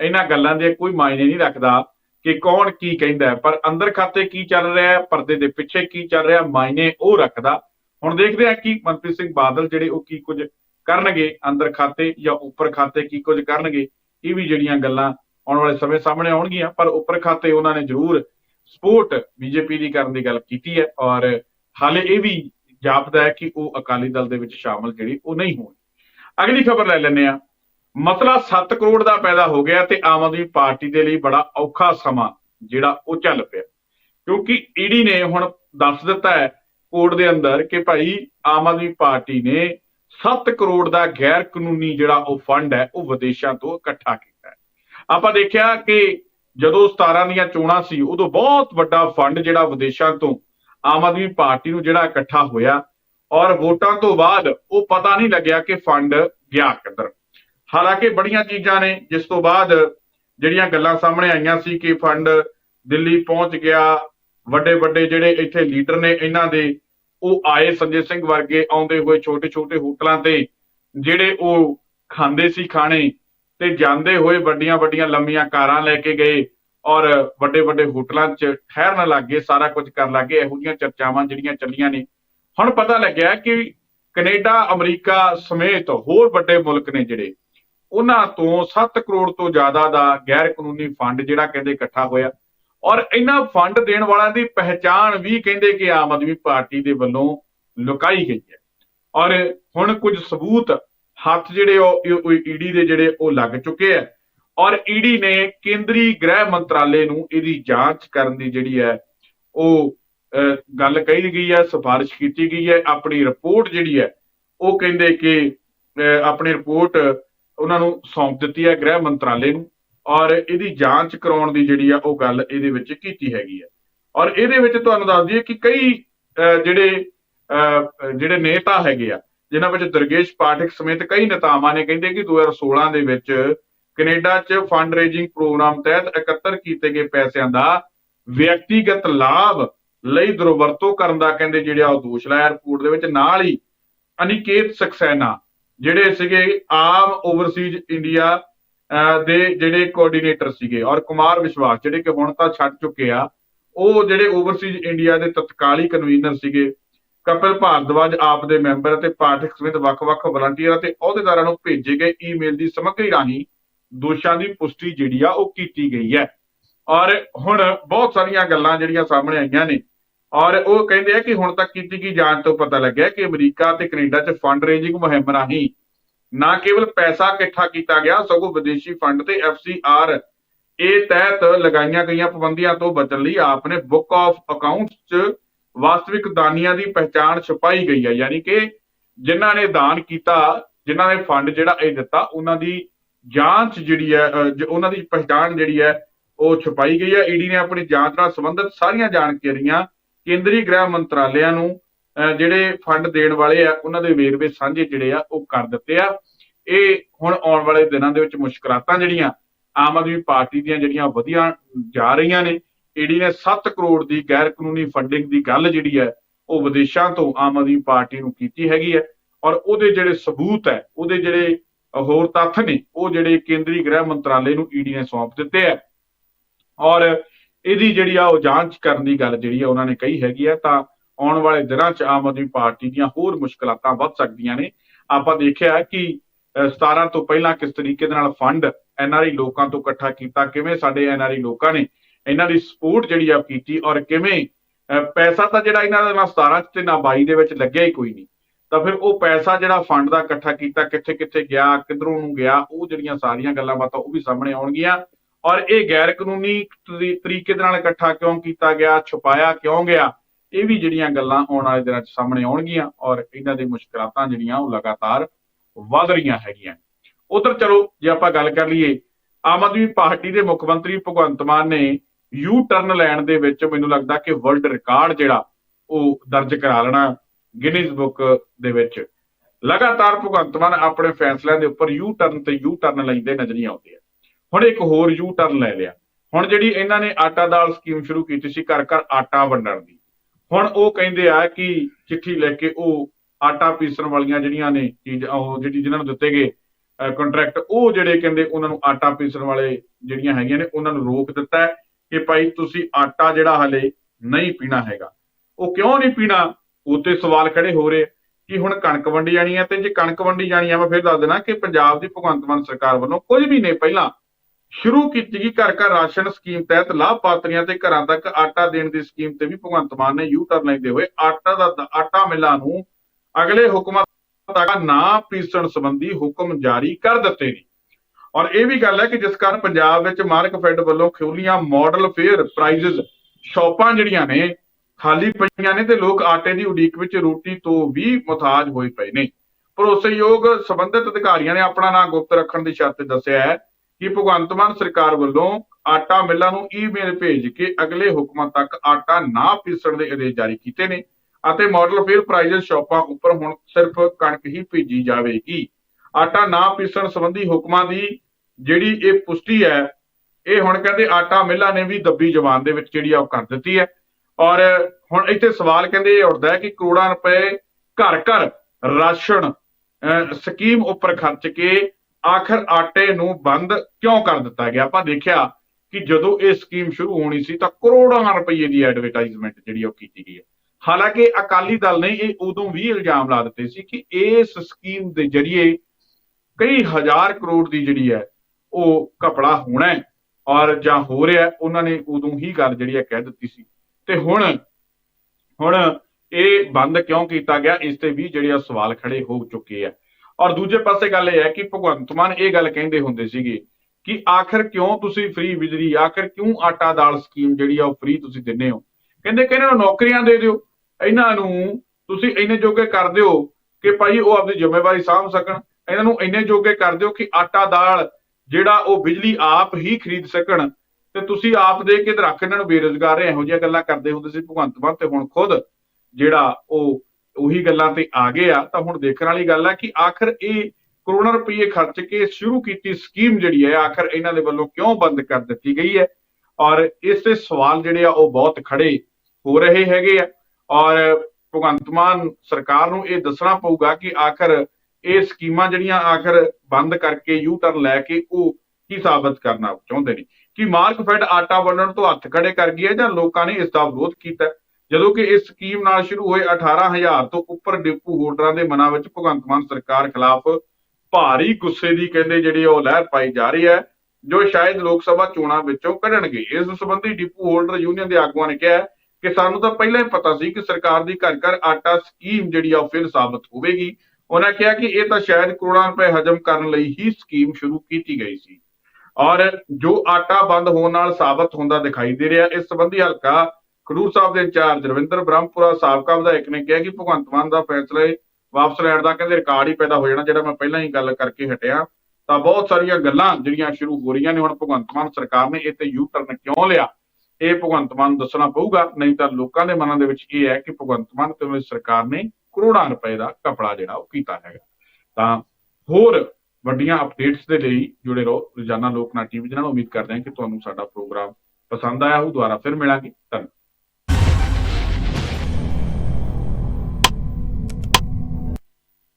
ਇਹਨਾਂ ਗੱਲਾਂ ਦੇ ਕੋਈ ਮਾਇਨੇ ਨਹੀਂ ਰੱਖਦਾ ਕਿ ਕੌਣ ਕੀ ਕਹਿੰਦਾ ਪਰ ਅੰਦਰ ਖਾਤੇ ਕੀ ਚੱਲ ਰਿਹਾ ਹੈ ਪਰਦੇ ਦੇ ਪਿੱਛੇ ਕੀ ਚੱਲ ਰਿਹਾ ਮਾਇਨੇ ਉਹ ਰੱਖਦਾ। ਹੁਣ ਦੇਖਦੇ ਹਾਂ ਕਿ ਮਨਪ੍ਰੀਤ ਸਿੰਘ ਬਾਦਲ ਜਿਹੜੇ ਉਹ ਕੀ ਕੁਝ ਕਰਨਗੇ, ਅੰਦਰ ਖਾਤੇ ਜਾਂ ਉੱਪਰ ਖਾਤੇ ਕੀ ਕੁਝ ਕਰਨਗੇ, ਇਹ ਵੀ ਜਿਹੜੀਆਂ ਗੱਲਾਂ ਆਉਣ ਵਾਲੇ ਸਮੇਂ ਸਾਹਮਣੇ ਆਉਣਗੀਆਂ, ਪਰ ਉੱਪਰ ਖਾਤੇ ਉਹਨਾਂ ਨੇ ਜ਼ਰੂਰ ਸਪੋਰਟ ਬੀਜੇਪੀ ਦੀ ਕਰਨ ਦੀ ਗੱਲ ਕੀਤੀ ਹੈ ਔਰ ਹਾਲੇ ਇਹ ਵੀ ਜਾਪਦਾ ਹੈ ਕਿ ਉਹ ਅਕਾਲੀ ਦਲ ਦੇ ਵਿੱਚ ਸ਼ਾਮਲ ਜਿਹੜੀ ਉਹ ਨਹੀਂ ਹੋਣ। ਅਗਲੀ ਖਬਰ ਲੈ ਲੈਂਦੇ ਆ ਮਸਲਾ 7 ਕਰੋੜ ਦਾ ਪੈਦਾ ਹੋ ਗਿਆ ਤੇ ਆਮ ਆਦਮੀ ਪਾਰਟੀ ਦੇ ਲਈ ਬੜਾ ਔਖਾ ਸਮਾਂ ਜਿਹੜਾ ਉਹ ਚੱਲ ਪਿਆ। ਕਿਉਂਕਿ ਈਡੀ ਨੇ ਹੁਣ ਦੱਸ ਦਿੱਤਾ ਹੈ ਕੋਰਟ ਦੇ ਅੰਦਰ ਕਿ ਭਾਈ ਆਮ ਆਦਮੀ ਪਾਰਟੀ ਨੇ 7 ਕਰੋੜ ਦਾ ਗੈਰ ਕਾਨੂੰਨੀ ਜਿਹੜਾ ਉਹ ਫੰਡ ਹੈ, ਉਹ ਵਿਦੇਸ਼ਾਂ ਤੋਂ ਇਕੱਠਾ ਕੀਤਾ ਹੈ। ਆਪਾਂ ਦੇਖਿਆ ਕਿ ਜਦੋਂ 17 ਦੀਆਂ ਚੋਣਾਂ ਸੀ, ਉਦੋਂ ਬਹੁਤ ਵੱਡਾ ਫੰਡ ਜਿਹੜਾ ਵਿਦੇਸ਼ਾਂ ਤੋਂ ਆਮ ਆਦਮੀ ਪਾਰਟੀ ਨੂੰ ਜਿਹੜਾ ਇਕੱਠਾ ਹੋਇਆ ਔਰ ਵੋਟਾਂ ਤੋਂ ਬਾਅਦ ਉਹ ਪਤਾ ਨਹੀਂ ਲੱਗਿਆ ਕਿ ਫੰਡ ਗਿਆ ਕਿੱਧਰ। ਹਾਲਾਂਕਿ ਬੜੀਆਂ ਚੀਜ਼ਾਂ ਨੇ, ਜਿਸ ਤੋਂ ਬਾਅਦ ਜਿਹੜੀਆਂ ਗੱਲਾਂ ਸਾਹਮਣੇ ਆਈਆਂ ਸੀ ਕਿ ਫੰਡ ਦਿੱਲੀ ਪਹੁੰਚ ਗਿਆ ਵੱਡੇ ਵੱਡੇ ਜਿਹੜੇ ਇੱਥੇ ਲੀਡਰ ਨੇ, ਇਹਨਾਂ ਦੇ ਉਹ ਆਏ ਸੰਜੇ ਸਿੰਘ ਵਰਗੇ ਆਉਂਦੇ ਹੋਏ ਛੋਟੇ ਛੋਟੇ ਹੋਟਲਾਂ ਤੇ, ਜਿਹੜੇ ਉਹ ਖਾਂਦੇ ਸੀ ਖਾਣੇ ਤੇ ਜਾਂਦੇ ਹੋਏ ਵੱਡੀਆਂ ਵੱਡੀਆਂ ਲੰਮੀਆਂ ਕਾਰਾਂ ਲੈ ਕੇ ਗਏ ਔਰ ਵੱਡੇ ਵੱਡੇ ਹੋਟਲਾਂ 'ਚ ਠਹਿਰਨ ਲੱਗੇ, ਸਾਰਾ ਕੁਝ ਕਰਨ ਲੱਗੇ, ਇਹੋ ਜਿਹੀਆਂ ਚਰਚਾਵਾਂ ਜਿਹੜੀਆਂ ਚੱਲੀਆਂ ਨੇ। ਹੁਣ ਪਤਾ ਲੱਗਿਆ ਕਿ ਕੈਨੇਡਾ, ਅਮਰੀਕਾ ਸਮੇਤ ਹੋਰ ਵੱਡੇ ਮੁਲਕ ਨੇ ਜਿਹੜੇ, ਉਹਨਾਂ ਤੋਂ 7 ਕਰੋੜ ਤੋਂ ਜ਼ਿਆਦਾ ਦਾ ਗੈਰ ਕਾਨੂੰਨੀ ਫੰਡ ਜਿਹੜਾ ਕਹਿੰਦੇ ਇਕੱਠਾ ਹੋਇਆ। ਔਰ ਇਹਨਾਂ ਫੰਡ ਦੇਣ ਵਾਲਿਆਂ ਦੀ ਪਹਿਚਾਣ ਵੀ ਕਹਿੰਦੇ ਕਿ ਆਮ ਆਦਮੀ ਪਾਰਟੀ ਦੇ ਵੱਲੋਂ ਲੁਕਾਈ ਗਈ ਹੈ। ਔਰ ਹੁਣ ਕੁਝ ਸਬੂਤ ਹੱਥ ਜਿਹੜੇ ਉਹ ਈਡੀ ਦੇ ਜਿਹੜੇ ਉਹ ਲੱਗ ਚੁੱਕੇ ਆ ਔਰ ਈਡੀ ਨੇ ਕੇਂਦਰੀ ਗ੍ਰਹਿ ਮੰਤਰਾਲੇ ਨੂੰ ਇਹਦੀ ਜਾਂਚ ਕਰਨ ਦੀ ਜਿਹੜੀ ਹੈ ਉਹ ਅਹ, ਗੱਲ ਕਹੀ ਗਈ ਹੈ ਸਿਫਾਰਿਸ਼ ਕੀਤੀ ਗਈ ਹੈ। ਆਪਣੀ ਰਿਪੋਰਟ ਜਿਹੜੀ ਹੈ ਉਹ ਕਹਿੰਦੇ ਕਿ ਅਹ, ਆਪਣੀ ਰਿਪੋਰਟ ਉਹਨਾਂ ਨੂੰ ਸੌਂਪ ਦਿੱਤੀ ਹੈ ਗ੍ਰਹਿ ਮੰਤਰਾਲੇ ਨੂੰ। ਔਰ ਇਹਦੀ ਜਾਂਚ ਕਰਾਉਣ ਦੀ ਜਿਹੜੀ ਆ ਉਹ ਗੱਲ ਇਹਦੇ ਵਿੱਚ ਕੀਤੀ ਹੈਗੀ ਹੈ ਔਰ ਇਹਦੇ ਵਿੱਚ ਤੁਹਾਨੂੰ ਦੱਸ ਦਈਏ ਕਿ ਕਈ ਅਹ, ਜਿਹੜੇ ਅਹ, ਜਿਹੜੇ ਨੇਤਾ ਹੈਗੇ ਆ ਜਿਨ੍ਹਾਂ ਵਿੱਚ ਦੁਰਗੇਸ਼ ਪਾਠਕ ਸਮੇਤ ਕਈ ਨੇਤਾਵਾਂ ਨੇ ਕਹਿੰਦੇ ਕਿ 2016 ਦੇ ਵਿੱਚ ਕੈਨੇਡਾ 'ਚ ਫੰਡ ਰੇਜ਼ਿੰਗ ਪ੍ਰੋਗਰਾਮ ਤਹਿਤ ਇਕੱਤਰ ਕੀਤੇ ਗਏ ਪੈਸਿਆਂ ਦਾ ਵਿਅਕਤੀਗਤ ਲਾਭ ਲਈ ਦੁਰਵਰਤੋਂ ਕਰਨ ਦਾ ਕਹਿੰਦੇ ਜਿਹੜਾ ਉਹ ਦੋਸ਼ ਲਾਇਆ ਰਿਪੋਰਟ ਦੇ ਵਿੱਚ। ਨਾਲ ਹੀ ਅਨਿਕੇਤ ਸਕਸੈਨਾ ਜਿਹੜੇ ਸੀਗੇ ਆਮ ਓਵਰਸੀਜ਼ ਇੰਡੀਆ ਦੇ ਜਿਹੜੇ ਕੋਆਰਡੀਨੇਟਰ ਸੀਗੇ ਔਰ ਕੁਮਾਰ ਵਿਸ਼ਵਾਸ, ਜਿਹੜੇ ਕਿ ਹੁਣ ਤਾਂ ਛੱਡ ਚੁੱਕੇ ਆ, ਉਹ ਜਿਹੜੇ ਓਵਰਸੀਜ਼ ਇੰਡੀਆ ਦੇ ਤਤਕਾਲੀ ਕਨਵੀਨਰ ਸੀਗੇ, ਕਪਿਲ ਭਾਰਦਵਾਜ ਆਪ ਦੇ ਮੈਂਬਰ ਅਤੇ ਪਾਠਕ ਸਮੇਤ ਵੱਖ-ਵੱਖ ਵਲੰਟੀਅਰਾਂ ਤੇ ਅਹੁਦੇਦਾਰਾਂ ਨੂੰ ਭੇਜੇ ਗਏ ਈਮੇਲ ਦੀ ਸਮੱਗਰੀ ਰਾਹੀਂ ਦੋਸ਼ਾਂ ਦੀ ਪੁਸ਼ਟੀ ਜਿਹੜੀ ਆ ਉਹ ਕੀਤੀ ਗਈ ਹੈ। ਔਰ ਹੁਣ ਬਹੁਤ ਸਾਰੀਆਂ ਗੱਲਾਂ ਜਿਹੜੀਆਂ ਸਾਹਮਣੇ ਆਈਆਂ ਨੇ। ਔਰ ਉਹ ਕਹਿੰਦੇ ਆ ਕਿ ਹੁਣ ਤੱਕ ਕੀਤੀ ਗਈ ਜਾਂਚ ਤੋਂ ਪਤਾ ਲੱਗਿਆ ਕਿ ਅਮਰੀਕਾ ਤੇ ਕੈਨੇਡਾ 'ਚ ਫੰਡ ਰੇਜ਼ਿੰਗ ਮੁਹਿੰਮ ਰਾਹੀਂ ਨਾ ਕੇਵਲ ਪੈਸਾ ਇਕੱਠਾ ਕੀਤਾ ਗਿਆ ਸਗੋਂ ਵਿਦੇਸ਼ੀ ਫੰਡ ਤੇ ਐਫਸੀਆਰ ਇਹ ਤਹਿਤ ਲਗਾਈਆਂ ਗਈਆਂ ਪਾਬੰਦੀਆਂ ਤੋਂ ਬਚਣ ਲਈ ਆਪ ਨੇ ਬੁੱਕ ਆਫ ਅਕਾਊਂਟਸ 'ਚ ਵਾਸਤਵਿਕ ਦਾਨੀਆਂ ਦੀ ਪਹਿਚਾਣ ਛੁਪਾਈ ਗਈ ਹੈ। ਯਾਨੀ ਕਿ ਜਿਨ੍ਹਾਂ ਨੇ ਦਾਨ ਕੀਤਾ ਜਿਨ੍ਹਾਂ ਨੇ ਫੰਡ ਜਿਹੜਾ ਇਹ ਦਿੱਤਾ ਉਹਨਾਂ ਦੀ ਜਾਂਚ ਜਿਹੜੀ ਹੈ ਉਹਨਾਂ ਦੀ ਪਹਿਚਾਣ ਜਿਹੜੀ ਹੈ ਉਹ ਛੁਪਾਈ ਗਈ ਹੈ। ਈਡੀ ਨੇ ਆਪਣੀ ਜਾਂਚ ਨਾਲ ਸੰਬੰਧਿਤ ਸਾਰੀਆਂ ਜਾਣਕਾਰੀਆਂ ਕੇਂਦਰੀ ਗ੍ਰਹਿ ਮੰਤਰਾਲਿਆਂ ਨੂੰ ਅਹ, ਜਿਹੜੇ ਫੰਡ ਦੇਣ ਵਾਲੇ ਆ ਉਹਨਾਂ ਦੇ ਵੇਰਵੇ ਸਾਂਝੇ ਜਿਹੜੇ ਆ ਉਹ ਕਰ ਦਿੱਤੇ ਆ। ਇਹ ਹੁਣ ਆਉਣ ਵਾਲੇ ਦਿਨਾਂ ਦੇ ਵਿੱਚ ਮੁਸ਼ਕਲਾਤਾਂ ਜਿਹੜੀਆਂ ਆਮ ਆਦਮੀ ਪਾਰਟੀ ਦੀਆਂ ਜਿਹੜੀਆਂ ਵਧੀਆਂ ਜਾ ਰਹੀਆਂ ਨੇ ਈਡੀ ਨੇ 7 ਕਰੋੜ ਦੀ ਗੈਰ ਕਾਨੂੰਨੀ ਫੰਡਿੰਗ ਦੀ ਗੱਲ ਜਿਹੜੀ ਹੈ, ਉਹ ਵਿਦੇਸ਼ਾਂ ਤੋਂ ਆਮ ਆਦਮੀ ਪਾਰਟੀ ਨੂੰ ਕੀਤੀ ਹੈਗੀ ਹੈ ਔਰ ਉਹਦੇ ਜਿਹੜੇ ਸਬੂਤ ਹੈ, ਉਹਦੇ ਜਿਹੜੇ ਹੋਰ ਤੱਥ ਨੇ, ਉਹ ਜਿਹੜੇ ਕੇਂਦਰੀ ਗ੍ਰਹਿ ਮੰਤਰਾਲੇ ਨੂੰ ਈਡੀ ਨੇ ਸੌਂਪ ਦਿੱਤੇ ਹੈ ਔਰ ਇਹਦੀ ਜਿਹੜੀ ਆ ਉਹ ਜਾਂਚ ਕਰਨ ਦੀ ਗੱਲ ਜਿਹੜੀ ਆ ਉਹਨਾਂ ਨੇ ਕਹੀ ਹੈਗੀ ਆ ਤਾਂ ਆਉਣ ਵਾਲੇ ਦਿਨਾਂ 'ਚ ਆਮ ਆਦਮੀ ਪਾਰਟੀ ਦੀਆਂ ਹੋਰ ਮੁਸ਼ਕਲਾਤਾਂ ਵੱਧ ਸਕਦੀਆਂ ਨੇ। ਆਪਾਂ ਦੇਖਿਆ ਕਿ 17 ਤੋਂ ਪਹਿਲਾਂ ਕਿਸ ਤਰੀਕੇ ਦੇ ਨਾਲ ਫੰਡ ਐਨਆਰਆਈ ਲੋਕਾਂ ਤੋਂ ਇਕੱਠਾ ਕੀਤਾ, ਕਿਵੇਂ ਸਾਡੇ ਐਨਆਰਆਈ ਲੋਕਾਂ ਨੇ ਇਹਨਾਂ ਦੀ ਸਪੋਰਟ ਜਿਹੜੀ ਆ ਕੀਤੀ ਔਰ ਕਿਵੇਂ ਪੈਸਾ ਤਾਂ ਜਿਹੜਾ ਇਹਨਾਂ ਦਾ ਨਾ 17 ਤੇ ਨਾ 22 ਦੇ ਵਿੱਚ ਲੱਗਿਆ ਹੀ ਕੋਈ ਨਹੀਂ। ਤਾਂ ਫਿਰ ਉਹ ਪੈਸਾ ਜਿਹੜਾ ਫੰਡ ਦਾ ਇਕੱਠਾ ਕੀਤਾ, ਕਿੱਥੇ ਕਿੱਥੇ ਗਿਆ, ਕਿੱਧਰੋਂ ਨੂੰ ਗਿਆ, ਉਹ ਜਿਹੜੀਆਂ ਸਾਰੀਆਂ ਗੱਲਾਂ ਬਾਤਾਂ ਉਹ ਵੀ ਸਾਹਮਣੇ ਆਉਣਗੀਆਂ। ਔਰ ਇਹ ਗੈਰ ਕਾਨੂੰਨੀ ਤਰੀਕੇ ਦੇ ਨਾਲ ਇਕੱਠਾ ਕਿਉਂ ਕੀਤਾ ਗਿਆ, ਛੁਪਾਇਆ ਕਿਉਂ ਗਿਆ, ਇਹ ਵੀ ਜਿਹੜੀਆਂ ਗੱਲਾਂ ਆਉਣ ਵਾਲੇ ਦਿਨਾਂ 'ਚ ਸਾਹਮਣੇ ਆਉਣਗੀਆਂ ਔਰ ਇਹਨਾਂ ਦੀ ਮੁਸ਼ਕਲਾਤਾਂ ਜਿਹੜੀਆਂ ਉਹ ਲਗਾਤਾਰ ਵਧ ਰਹੀਆਂ ਹੈਗੀਆਂ। ਉਧਰ ਚਲੋ, ਜੇ ਆਪਾਂ ਗੱਲ ਕਰ ਲਈਏ, ਆਮ ਆਦਮੀ ਪਾਰਟੀ ਦੇ ਮੁੱਖ ਮੰਤਰੀ ਭਗਵੰਤ ਮਾਨ ਨੇ ਯੂ ਟਰਨ ਲੈਣ ਦੇ ਵਿੱਚ ਮੈਨੂੰ ਲੱਗਦਾ ਕਿ ਵਰਲਡ ਰਿਕਾਰਡ ਜਿਹੜਾ ਉਹ ਦਰਜ ਕਰਾ ਲੈਣਾ ਗਿਨੀਜ਼ ਬੁੱਕ ਦੇ ਵਿੱਚ। ਲਗਾਤਾਰ ਭਗਵੰਤ ਮਾਨ ਆਪਣੇ ਫੈਸਲਿਆਂ ਦੇ ਉੱਪਰ ਯੂ ਟਰਨ ਤੇ ਯੂ ਟਰਨ ਲੈਂਦੇ ਨਜ਼ਰੀ ਆਉਂਦੇ। ਆ ਹੁਣ ਇੱਕ ਹੋਰ ਯੂ ਟਰਨ ਲੈ ਲਿਆ। ਹੁਣ ਜਿਹੜੀ ਇਹਨਾਂ ਨੇ ਆਟਾ ਦਾਲ ਸਕੀਮ ਸ਼ੁਰੂ ਕੀਤੀ ਸੀ ਘਰ ਘਰ ਆਟਾ ਵੰਡਣ ਦੀ। ਹੁਣ ਉਹ ਕਹਿੰਦੇ ਆ ਕਿ ਚਿੱਠੀ ਲੈ ਕੇ ਉਹ ਆਟਾ ਪੀਸਣ ਵਾਲੀਆਂ ਜਿਹੜੀਆਂ ਨੇ ਚੀਜ਼, ਉਹ ਜਿਹੜੀ ਜਿਨ੍ਹਾਂ ਨੂੰ ਦਿੱਤੇ ਗਏ ਕੰਟਰੈਕਟ ਉਹ ਜਿਹੜੇ ਕਹਿੰਦੇ ਉਹਨਾਂ ਨੂੰ ਆਟਾ ਪੀਸਣ ਵਾਲੇ ਜਿਹੜੀਆਂ ਹੈਗੀਆਂ ਨੇ, ਉਹਨਾਂ ਨੂੰ ਰੋਕ ਦਿੱਤਾ ਹੈ ਕਿ ਭਾਈ ਤੁਸੀਂ ਆਟਾ ਜਿਹੜਾ ਹਲੇ ਨਹੀਂ ਪੀਣਾ ਹੈਗਾ। ਉਹ ਕਿਉਂ ਨਹੀਂ ਪੀਣਾ? ਉਹ ਸਵਾਲ ਖੜੇ ਹੋ ਰਹੇ ਕਿ ਹੁਣ ਕਣਕ ਵੰਡੀ ਜਾਣੀ ਹੈ ਤੇ ਜੇ ਕਣਕ ਵੰਡੀ ਜਾਣੀ ਹੈ, ਮੈਂ ਫਿਰ ਦੱਸ ਦੇਣਾ ਕਿ ਪੰਜਾਬ ਦੀ ਭਗਵੰਤ ਮਾਨ ਸਰਕਾਰ ਵੱਲੋਂ ਕੁਝ ਵੀ ਨਹੀਂ, ਪਹਿਲਾਂ ਸ਼ੁਰੂ ਕੀਤੀ ਗਈ ਘਰ ਘਰ ਰਾਸ਼ਨ ਸਕੀਮ ਤਹਿਤ ਲਾਭਪਾਤਰੀਆਂ ਤੇ ਘਰਾਂ ਤੱਕ ਆਟਾ ਦੇਣ ਦੀ ਸਕੀਮ ਤੇ ਵੀ ਭਗਵੰਤ ਮਾਨ ਨੇ ਯੂ ਟਰਨ ਲੈਂਦੇ ਹੋਏ। ਆਟਾ ਦਾ, ਆਟਾ ਮਿਲਾਂ ਨੂੰ ਅਗਲੇ ਹੁਕਮਾਂ ਤੱਕ ਨਾ ਪੀਸਣ ਸੰਬੰਧੀ ਹੁਕਮ ਜਾਰੀ ਕਰ ਦਿੱਤੇ ਨੇ। ਔਰ ਇਹ ਵੀ ਗੱਲ ਹੈ ਕਿ ਜਿਸ ਕਾਰਨ ਪੰਜਾਬ ਵਿੱਚ ਮਾਰਕ ਫੈਡ ਵੱਲੋਂ ਖੋਲੀਆਂ ਮਾਡਲ ਫੇਅਰ ਪ੍ਰਾਈਜ਼ਸ ਸ਼ਾਪਾਂ ਜਿਹੜੀਆਂ ਨੇ, ਖਾਲੀ ਪਈਆਂ ਨੇ ਤੇ ਲੋਕ ਆਟੇ ਦੀ ਉਡੀਕ ਵਿੱਚ ਰੋਟੀ ਤੋਂ ਵੀ ਮੁਤਾਜ ਹੋਏ ਪਏ ਨੇ। ਭਰੋਸੇਯੋਗ ਸੰਬੰਧਿਤ ਅਧਿਕਾਰੀਆਂ ਨੇ ਆਪਣਾ ਨਾਂ ਗੁਪਤ ਰੱਖਣ ਦੀ ਸ਼ਰਤ ਦੱਸਿਆ ਹੈ ਕਿ ਭਗਵੰਤ ਮਾਨ ਸਰਕਾਰ ਵੱਲੋਂ ਆਟਾ ਮਿੱਲਾਂ ਨੂੰ ਈਮੇਲ ਭੇਜ ਕੇ ਅਗਲੇ ਹੁਕਮਾਂ ਤੱਕ ਆਟਾ ਨਾ ਪੀਸਣ ਦੇ ਆਦੇਸ਼ ਜਾਰੀ ਕੀਤੇ ਨੇ। ਅਤੇ ਮਾਡਲ ਫੇਅਰ ਪ੍ਰਾਈਜ਼ਸ ਸ਼ਾਪਾਂ ਉੱਪਰ ਹੁਣ ਸਿਰਫ ਕਣਕ ਹੀ ਭੇਜੀ ਜਾਵੇਗੀ। ਆਟਾ ਨਾ ਪੀਸਣ ਸੰਬੰਧੀ ਹੁਕਮਾਂ ਦੀ ਜਿਹੜੀ ਇਹ ਪੁਸ਼ਟੀ ਹੈ, ਇਹ ਹੁਣ ਕਹਿੰਦੇ ਆਟਾ ਮਿੱਲਾਂ ਨੇ ਵੀ ਦੱਬੀ ਜ਼ਬਾਨ ਦੇ ਵਿੱਚ ਜਿਹੜੀ ਆ ਉਹ ਕਰ ਦਿੱਤੀ ਹੈ। ਔਰ ਹੁਣ ਇੱਥੇ ਸਵਾਲ ਕਹਿੰਦੇ ਇਹ ਉੱਠਦਾ ਹੈ ਕਿ ਕਰੋੜਾਂ ਰੁਪਏ ਘਰ ਘਰ ਰਾਸ਼ਨ ਸਕੀਮ ਉੱਪਰ ਖਰਚ ਕੇ ਆਖਰ ਆਟੇ ਨੂੰ ਬੰਦ ਕਿਉਂ ਕਰ ਦਿੱਤਾ ਗਿਆ? ਆਪਾਂ ਦੇਖਿਆ ਕਿ ਜਦੋਂ ਇਹ ਸਕੀਮ ਸ਼ੁਰੂ ਹੋਣੀ ਸੀ ਤਾਂ ਕਰੋੜਾਂ ਰੁਪਏ ਦੀ ਐਡਵਰਟਾਈਜ਼ਮੈਂਟ ਜਿਹੜੀ ਉਹ ਕੀਤੀ ਗਈ ਹੈ। ਹਾਲਾਂਕਿ ਅਕਾਲੀ ਦਲ ਨੇ ਇਹ ਉਦੋਂ ਵੀ ਇਲਜ਼ਾਮ ਲਾ ਦਿੱਤੇ ਸੀ ਕਿ ਇਸ ਸਕੀਮ ਦੇ ਜ਼ਰੀਏ ਕਈ ਹਜ਼ਾਰ ਕਰੋੜ ਦੀ ਜਿਹੜੀ ਹੈ ਉਹ ਕਪੜਾ ਹੋਣਾ ਹੈ ਔਰ ਜਾਂ ਹੋ ਰਿਹਾ ਉਹਨਾਂ ਨੇ ਉਦੋਂ ਹੀ ਗੱਲ ਜਿਹੜੀ ਹੈ ਕਹਿ ਦਿੱਤੀ ਸੀ। ਤੇ ਹੁਣ ਹੁਣ ਇਹ ਬੰਦ ਕਿਉਂ ਕੀਤਾ ਗਿਆ, ਇਸ ਤੇ ਵੀ ਜਿਹੜੇ ਆ ਸਵਾਲ ਖੜੇ ਹੋ ਚੁੱਕੇ ਆ। ਔਰ ਦੂਜੇ ਪਾਸੇ ਗੱਲ ਇਹ ਹੈ ਕਿ ਭਗਵੰਤ ਮਾਨ ਇਹ ਗੱਲ ਕਹਿੰਦੇ ਹੁੰਦੇ ਸੀਗੇ ਕਿ ਆਖਰ ਕਿਉਂ ਤੁਸੀਂ ਫ੍ਰੀ ਬਿਜਲੀ, ਆਖਰ ਕਿਉਂ ਆਟਾ ਦਾਲ ਸਕੀਮ ਜਿਹੜੀ ਆ ਉਹ ਫ੍ਰੀ ਤੁਸੀਂ ਦਿੰਦੇ ਹੋ? ਕਹਿੰਦੇ ਕਿ ਇਹਨਾਂ ਨੂੰ ਨੌਕਰੀਆਂ ਦੇ ਦਿਓ। ਇਹਨਾਂ ਨੂੰ ਤੁਸੀਂ ਇੰਨੇ ਜੋਗੇ ਕਰ ਦਿਓ ਕਿ ਭਾਈ ਉਹ ਆਪਣੀ ਜ਼ਿੰਮੇਵਾਰੀ ਸਾਂਭ ਸਕਣ। ਇਹਨਾਂ ਨੂੰ ਇੰਨੇ ਜੋਗੇ ਕਰ ਦਿਓ ਕਿ ਆਟਾ ਦਾਲ ਜਿਹੜਾ ਉਹ ਬਿਜਲੀ ਆਪ ਹੀ ਖਰੀਦ ਸਕਣ। ਤੇ ਤੁਸੀਂ ਆਪ ਦੇ ਕੇ ਰੱਖ ਇਹਨਾਂ ਨੂੰ ਬੇਰੁਜ਼ਗਾਰ, ਇਹੋ ਜਿਹੀਆਂ ਗੱਲਾਂ ਕਰਦੇ ਹੁੰਦੇ ਸੀ ਭਗਵੰਤ ਮਾਨ ਤੇ ਹੁਣ ਖੁਦ ਜਿਹੜਾ ਉਹ ਉਹੀ ਗੱਲਾਂ ਤੇ ਆ ਗਏ ਆ। ਤਾਂ ਹੁਣ ਦੇਖਣ ਵਾਲੀ ਗੱਲ ਹੈ ਕਿ ਆਖਰ ਇਹ ਕਰੋੜਾਂ ਰੁਪਏ ਖਰਚ ਕੇ ਸ਼ੁਰੂ ਕੀਤੀ ਸਕੀਮ ਜਿਹੜੀ ਹੈ, ਆਖਰ ਇਹਨਾਂ ਦੇ ਵੱਲੋਂ ਕਿਉਂ ਬੰਦ ਕਰ ਦਿੱਤੀ ਗਈ ਹੈ? ਔਰ ਇਸ ਤੇ ਸਵਾਲ ਜਿਹੜੇ ਆ ਉਹ ਬਹੁਤ ਖੜੇ ਹੋ ਰਹੇ ਹੈਗੇ ਆ। ਔਰ ਭਗਵੰਤ ਮਾਨ ਸਰਕਾਰ ਨੂੰ ਇਹ ਦੱਸਣਾ ਪਊਗਾ ਕਿ ਆਖਰ ਇਹ ਸਕੀਮਾਂ ਜਿਹੜੀਆਂ ਆਖਰ ਬੰਦ ਕਰਕੇ ਯੂ ਟਰਨ ਲੈ ਕੇ ਉਹ ਕੀ ਸਾਬਤ ਕਰਨਾ ਚਾਹੁੰਦੇ ਨੇ? ਕਿ ਮਾਰਕ ਫੈਡ ਆਟਾ ਵੰਡਣ ਤੋਂ ਹੱਥ ਖੜੇ ਕਰ ਗਈ ਹੈ ਜਾਂ ਲੋਕਾਂ ਨੇ ਇਸ ਦਾ ਵਿਰੋਧ ਕੀਤਾ ਜਦੋਂ ਕਿ ਇਸ ਸਕੀਮ ਨਾਲ ਸ਼ੁਰੂ ਹੋਏ 18000 ਤੋਂ ਉੱਪਰ ਡਿਪੂ ਹੋਲਡਰਾਂ ਦੇ ਮਨਾਂ ਵਿੱਚ ਭਗਵੰਤ ਮਾਨ ਸਰਕਾਰ ਖਿਲਾਫ ਭਾਰੀ ਗੁੱਸੇ ਦੀ ਕਹਿੰਦੇ ਜਿਹੜੀ ਉਹ ਲਹਿਰ ਪਾਈ ਜਾ ਰਹੀ ਹੈ, ਜੋ ਸ਼ਾਇਦ ਲੋਕ ਸਭਾ ਚੋਣਾਂ ਵਿੱਚੋਂ ਕੱਢਣਗੇ। ਇਸ ਸੰਬੰਧੀ ਡਿਪੂ ਹੋਲਡਰ ਯੂਨੀਅਨ ਦੇ ਆਗੂਆਂ ਨੇ ਕਿਹਾ ਕਿ ਸਾਨੂੰ ਤਾਂ ਪਹਿਲਾਂ ਹੀ ਪਤਾ ਸੀ ਕਿ ਸਰਕਾਰ ਦੀ ਘਰ ਘਰ ਆਟਾ ਸਕੀਮ ਜਿਹੜੀ ਆ ਉਹ ਫਿਰ ਸਾਬਤ ਹੋਵੇਗੀ। ਉਹਨਾਂ ਕਿਹਾ ਕਿ ਇਹ ਤਾਂ ਸ਼ਾਇਦ ਕਰੋੜਾਂ ਰੁਪਏ ਹਜਮ ਕਰਨ ਲਈ ਹੀ ਸਕੀਮ ਸ਼ੁਰੂ ਕੀਤੀ ਗਈ ਸੀ। ਔਰ ਜੋ ਆਟਾ ਬੰਦ ਹੋਣ ਨਾਲ ਸਾਬਤ ਹੁੰਦਾ ਦਿਖਾਈ ਦੇ ਰਿਹਾ, ਇਸ ਸੰਬੰਧੀ ਹਲਕਾ ਖਡੂਰ ਸਾਹਿਬ ਦੇ ਇੰਚਾਰਜ ਰਵਿੰਦਰ ਬ੍ਰਹਮਪੁਰਾ ਸਾਬਕਾ ਵਿਧਾਇਕ ਨੇ ਕਿਹਾ ਕਿ ਭਗਵੰਤ ਮਾਨ ਦਾ ਫੈਸਲਾ ਵਾਪਸ ਲੈਣ ਦਾ ਕਹਿੰਦੇ ਰਿਕਾਰਡ ਹੀ ਪੈਦਾ ਹੋ ਜਾਣਾ, ਜਿਹੜਾ ਮੈਂ ਪਹਿਲਾਂ ਹੀ ਗੱਲ ਕਰਕੇ ਹਟਿਆ। ਤਾਂ ਬਹੁਤ ਸਾਰੀਆਂ ਗੱਲਾਂ ਜਿਹੜੀਆਂ ਸ਼ੁਰੂ ਹੋ ਰਹੀਆਂ ਨੇ, ਹੁਣ ਭਗਵੰਤ ਮਾਨ ਸਰਕਾਰ ਨੇ ਇਹ ਤੇ ਯੂ ਟਰਨ ਕਿਉਂ ਲਿਆ? ਇਹ ਭਗਵੰਤ ਮਾਨ ਨੂੰ ਦੱਸਣਾ ਪਊਗਾ, ਨਹੀਂ ਤਾਂ ਲੋਕਾਂ ਦੇ ਮਨਾਂ ਦੇ ਵਿੱਚ ਇਹ ਹੈ ਕਿ ਭਗਵੰਤ ਮਾਨ ਤੇ ਉਹਦੀ ਸਰਕਾਰ ਨੇ ਕਰੋੜਾਂ ਰੁਪਏ ਦਾ ਕਪੜਾ ਜਿਹੜਾ ਉਹ ਕੀਤਾ ਹੈਗਾ। ਤਾਂ ਹੋਰ ਵੱਡੀਆਂ ਅਪਡੇਟਸ ਦੇ ਲਈ ਜੁੜੇ ਰਹੋ, ਰੋਜ਼ਾਨਾ ਲੋਕਨਾ ਟੀਵੀ ਦੇ ਨਾਲ ਉਮੀਦ ਕਰਦੇ ਹਾਂ ਕਿ ਤੁਹਾਨੂੰ ਸਾਡਾ ਪ੍ਰੋਗਰਾਮ ਪਸੰਦ ਆਇਆ ਹੋ ਦੁਬਾਰਾ ਫਿਰ ਮਿਲਾਂਗੇ। ਧੰਨਵਾਦ।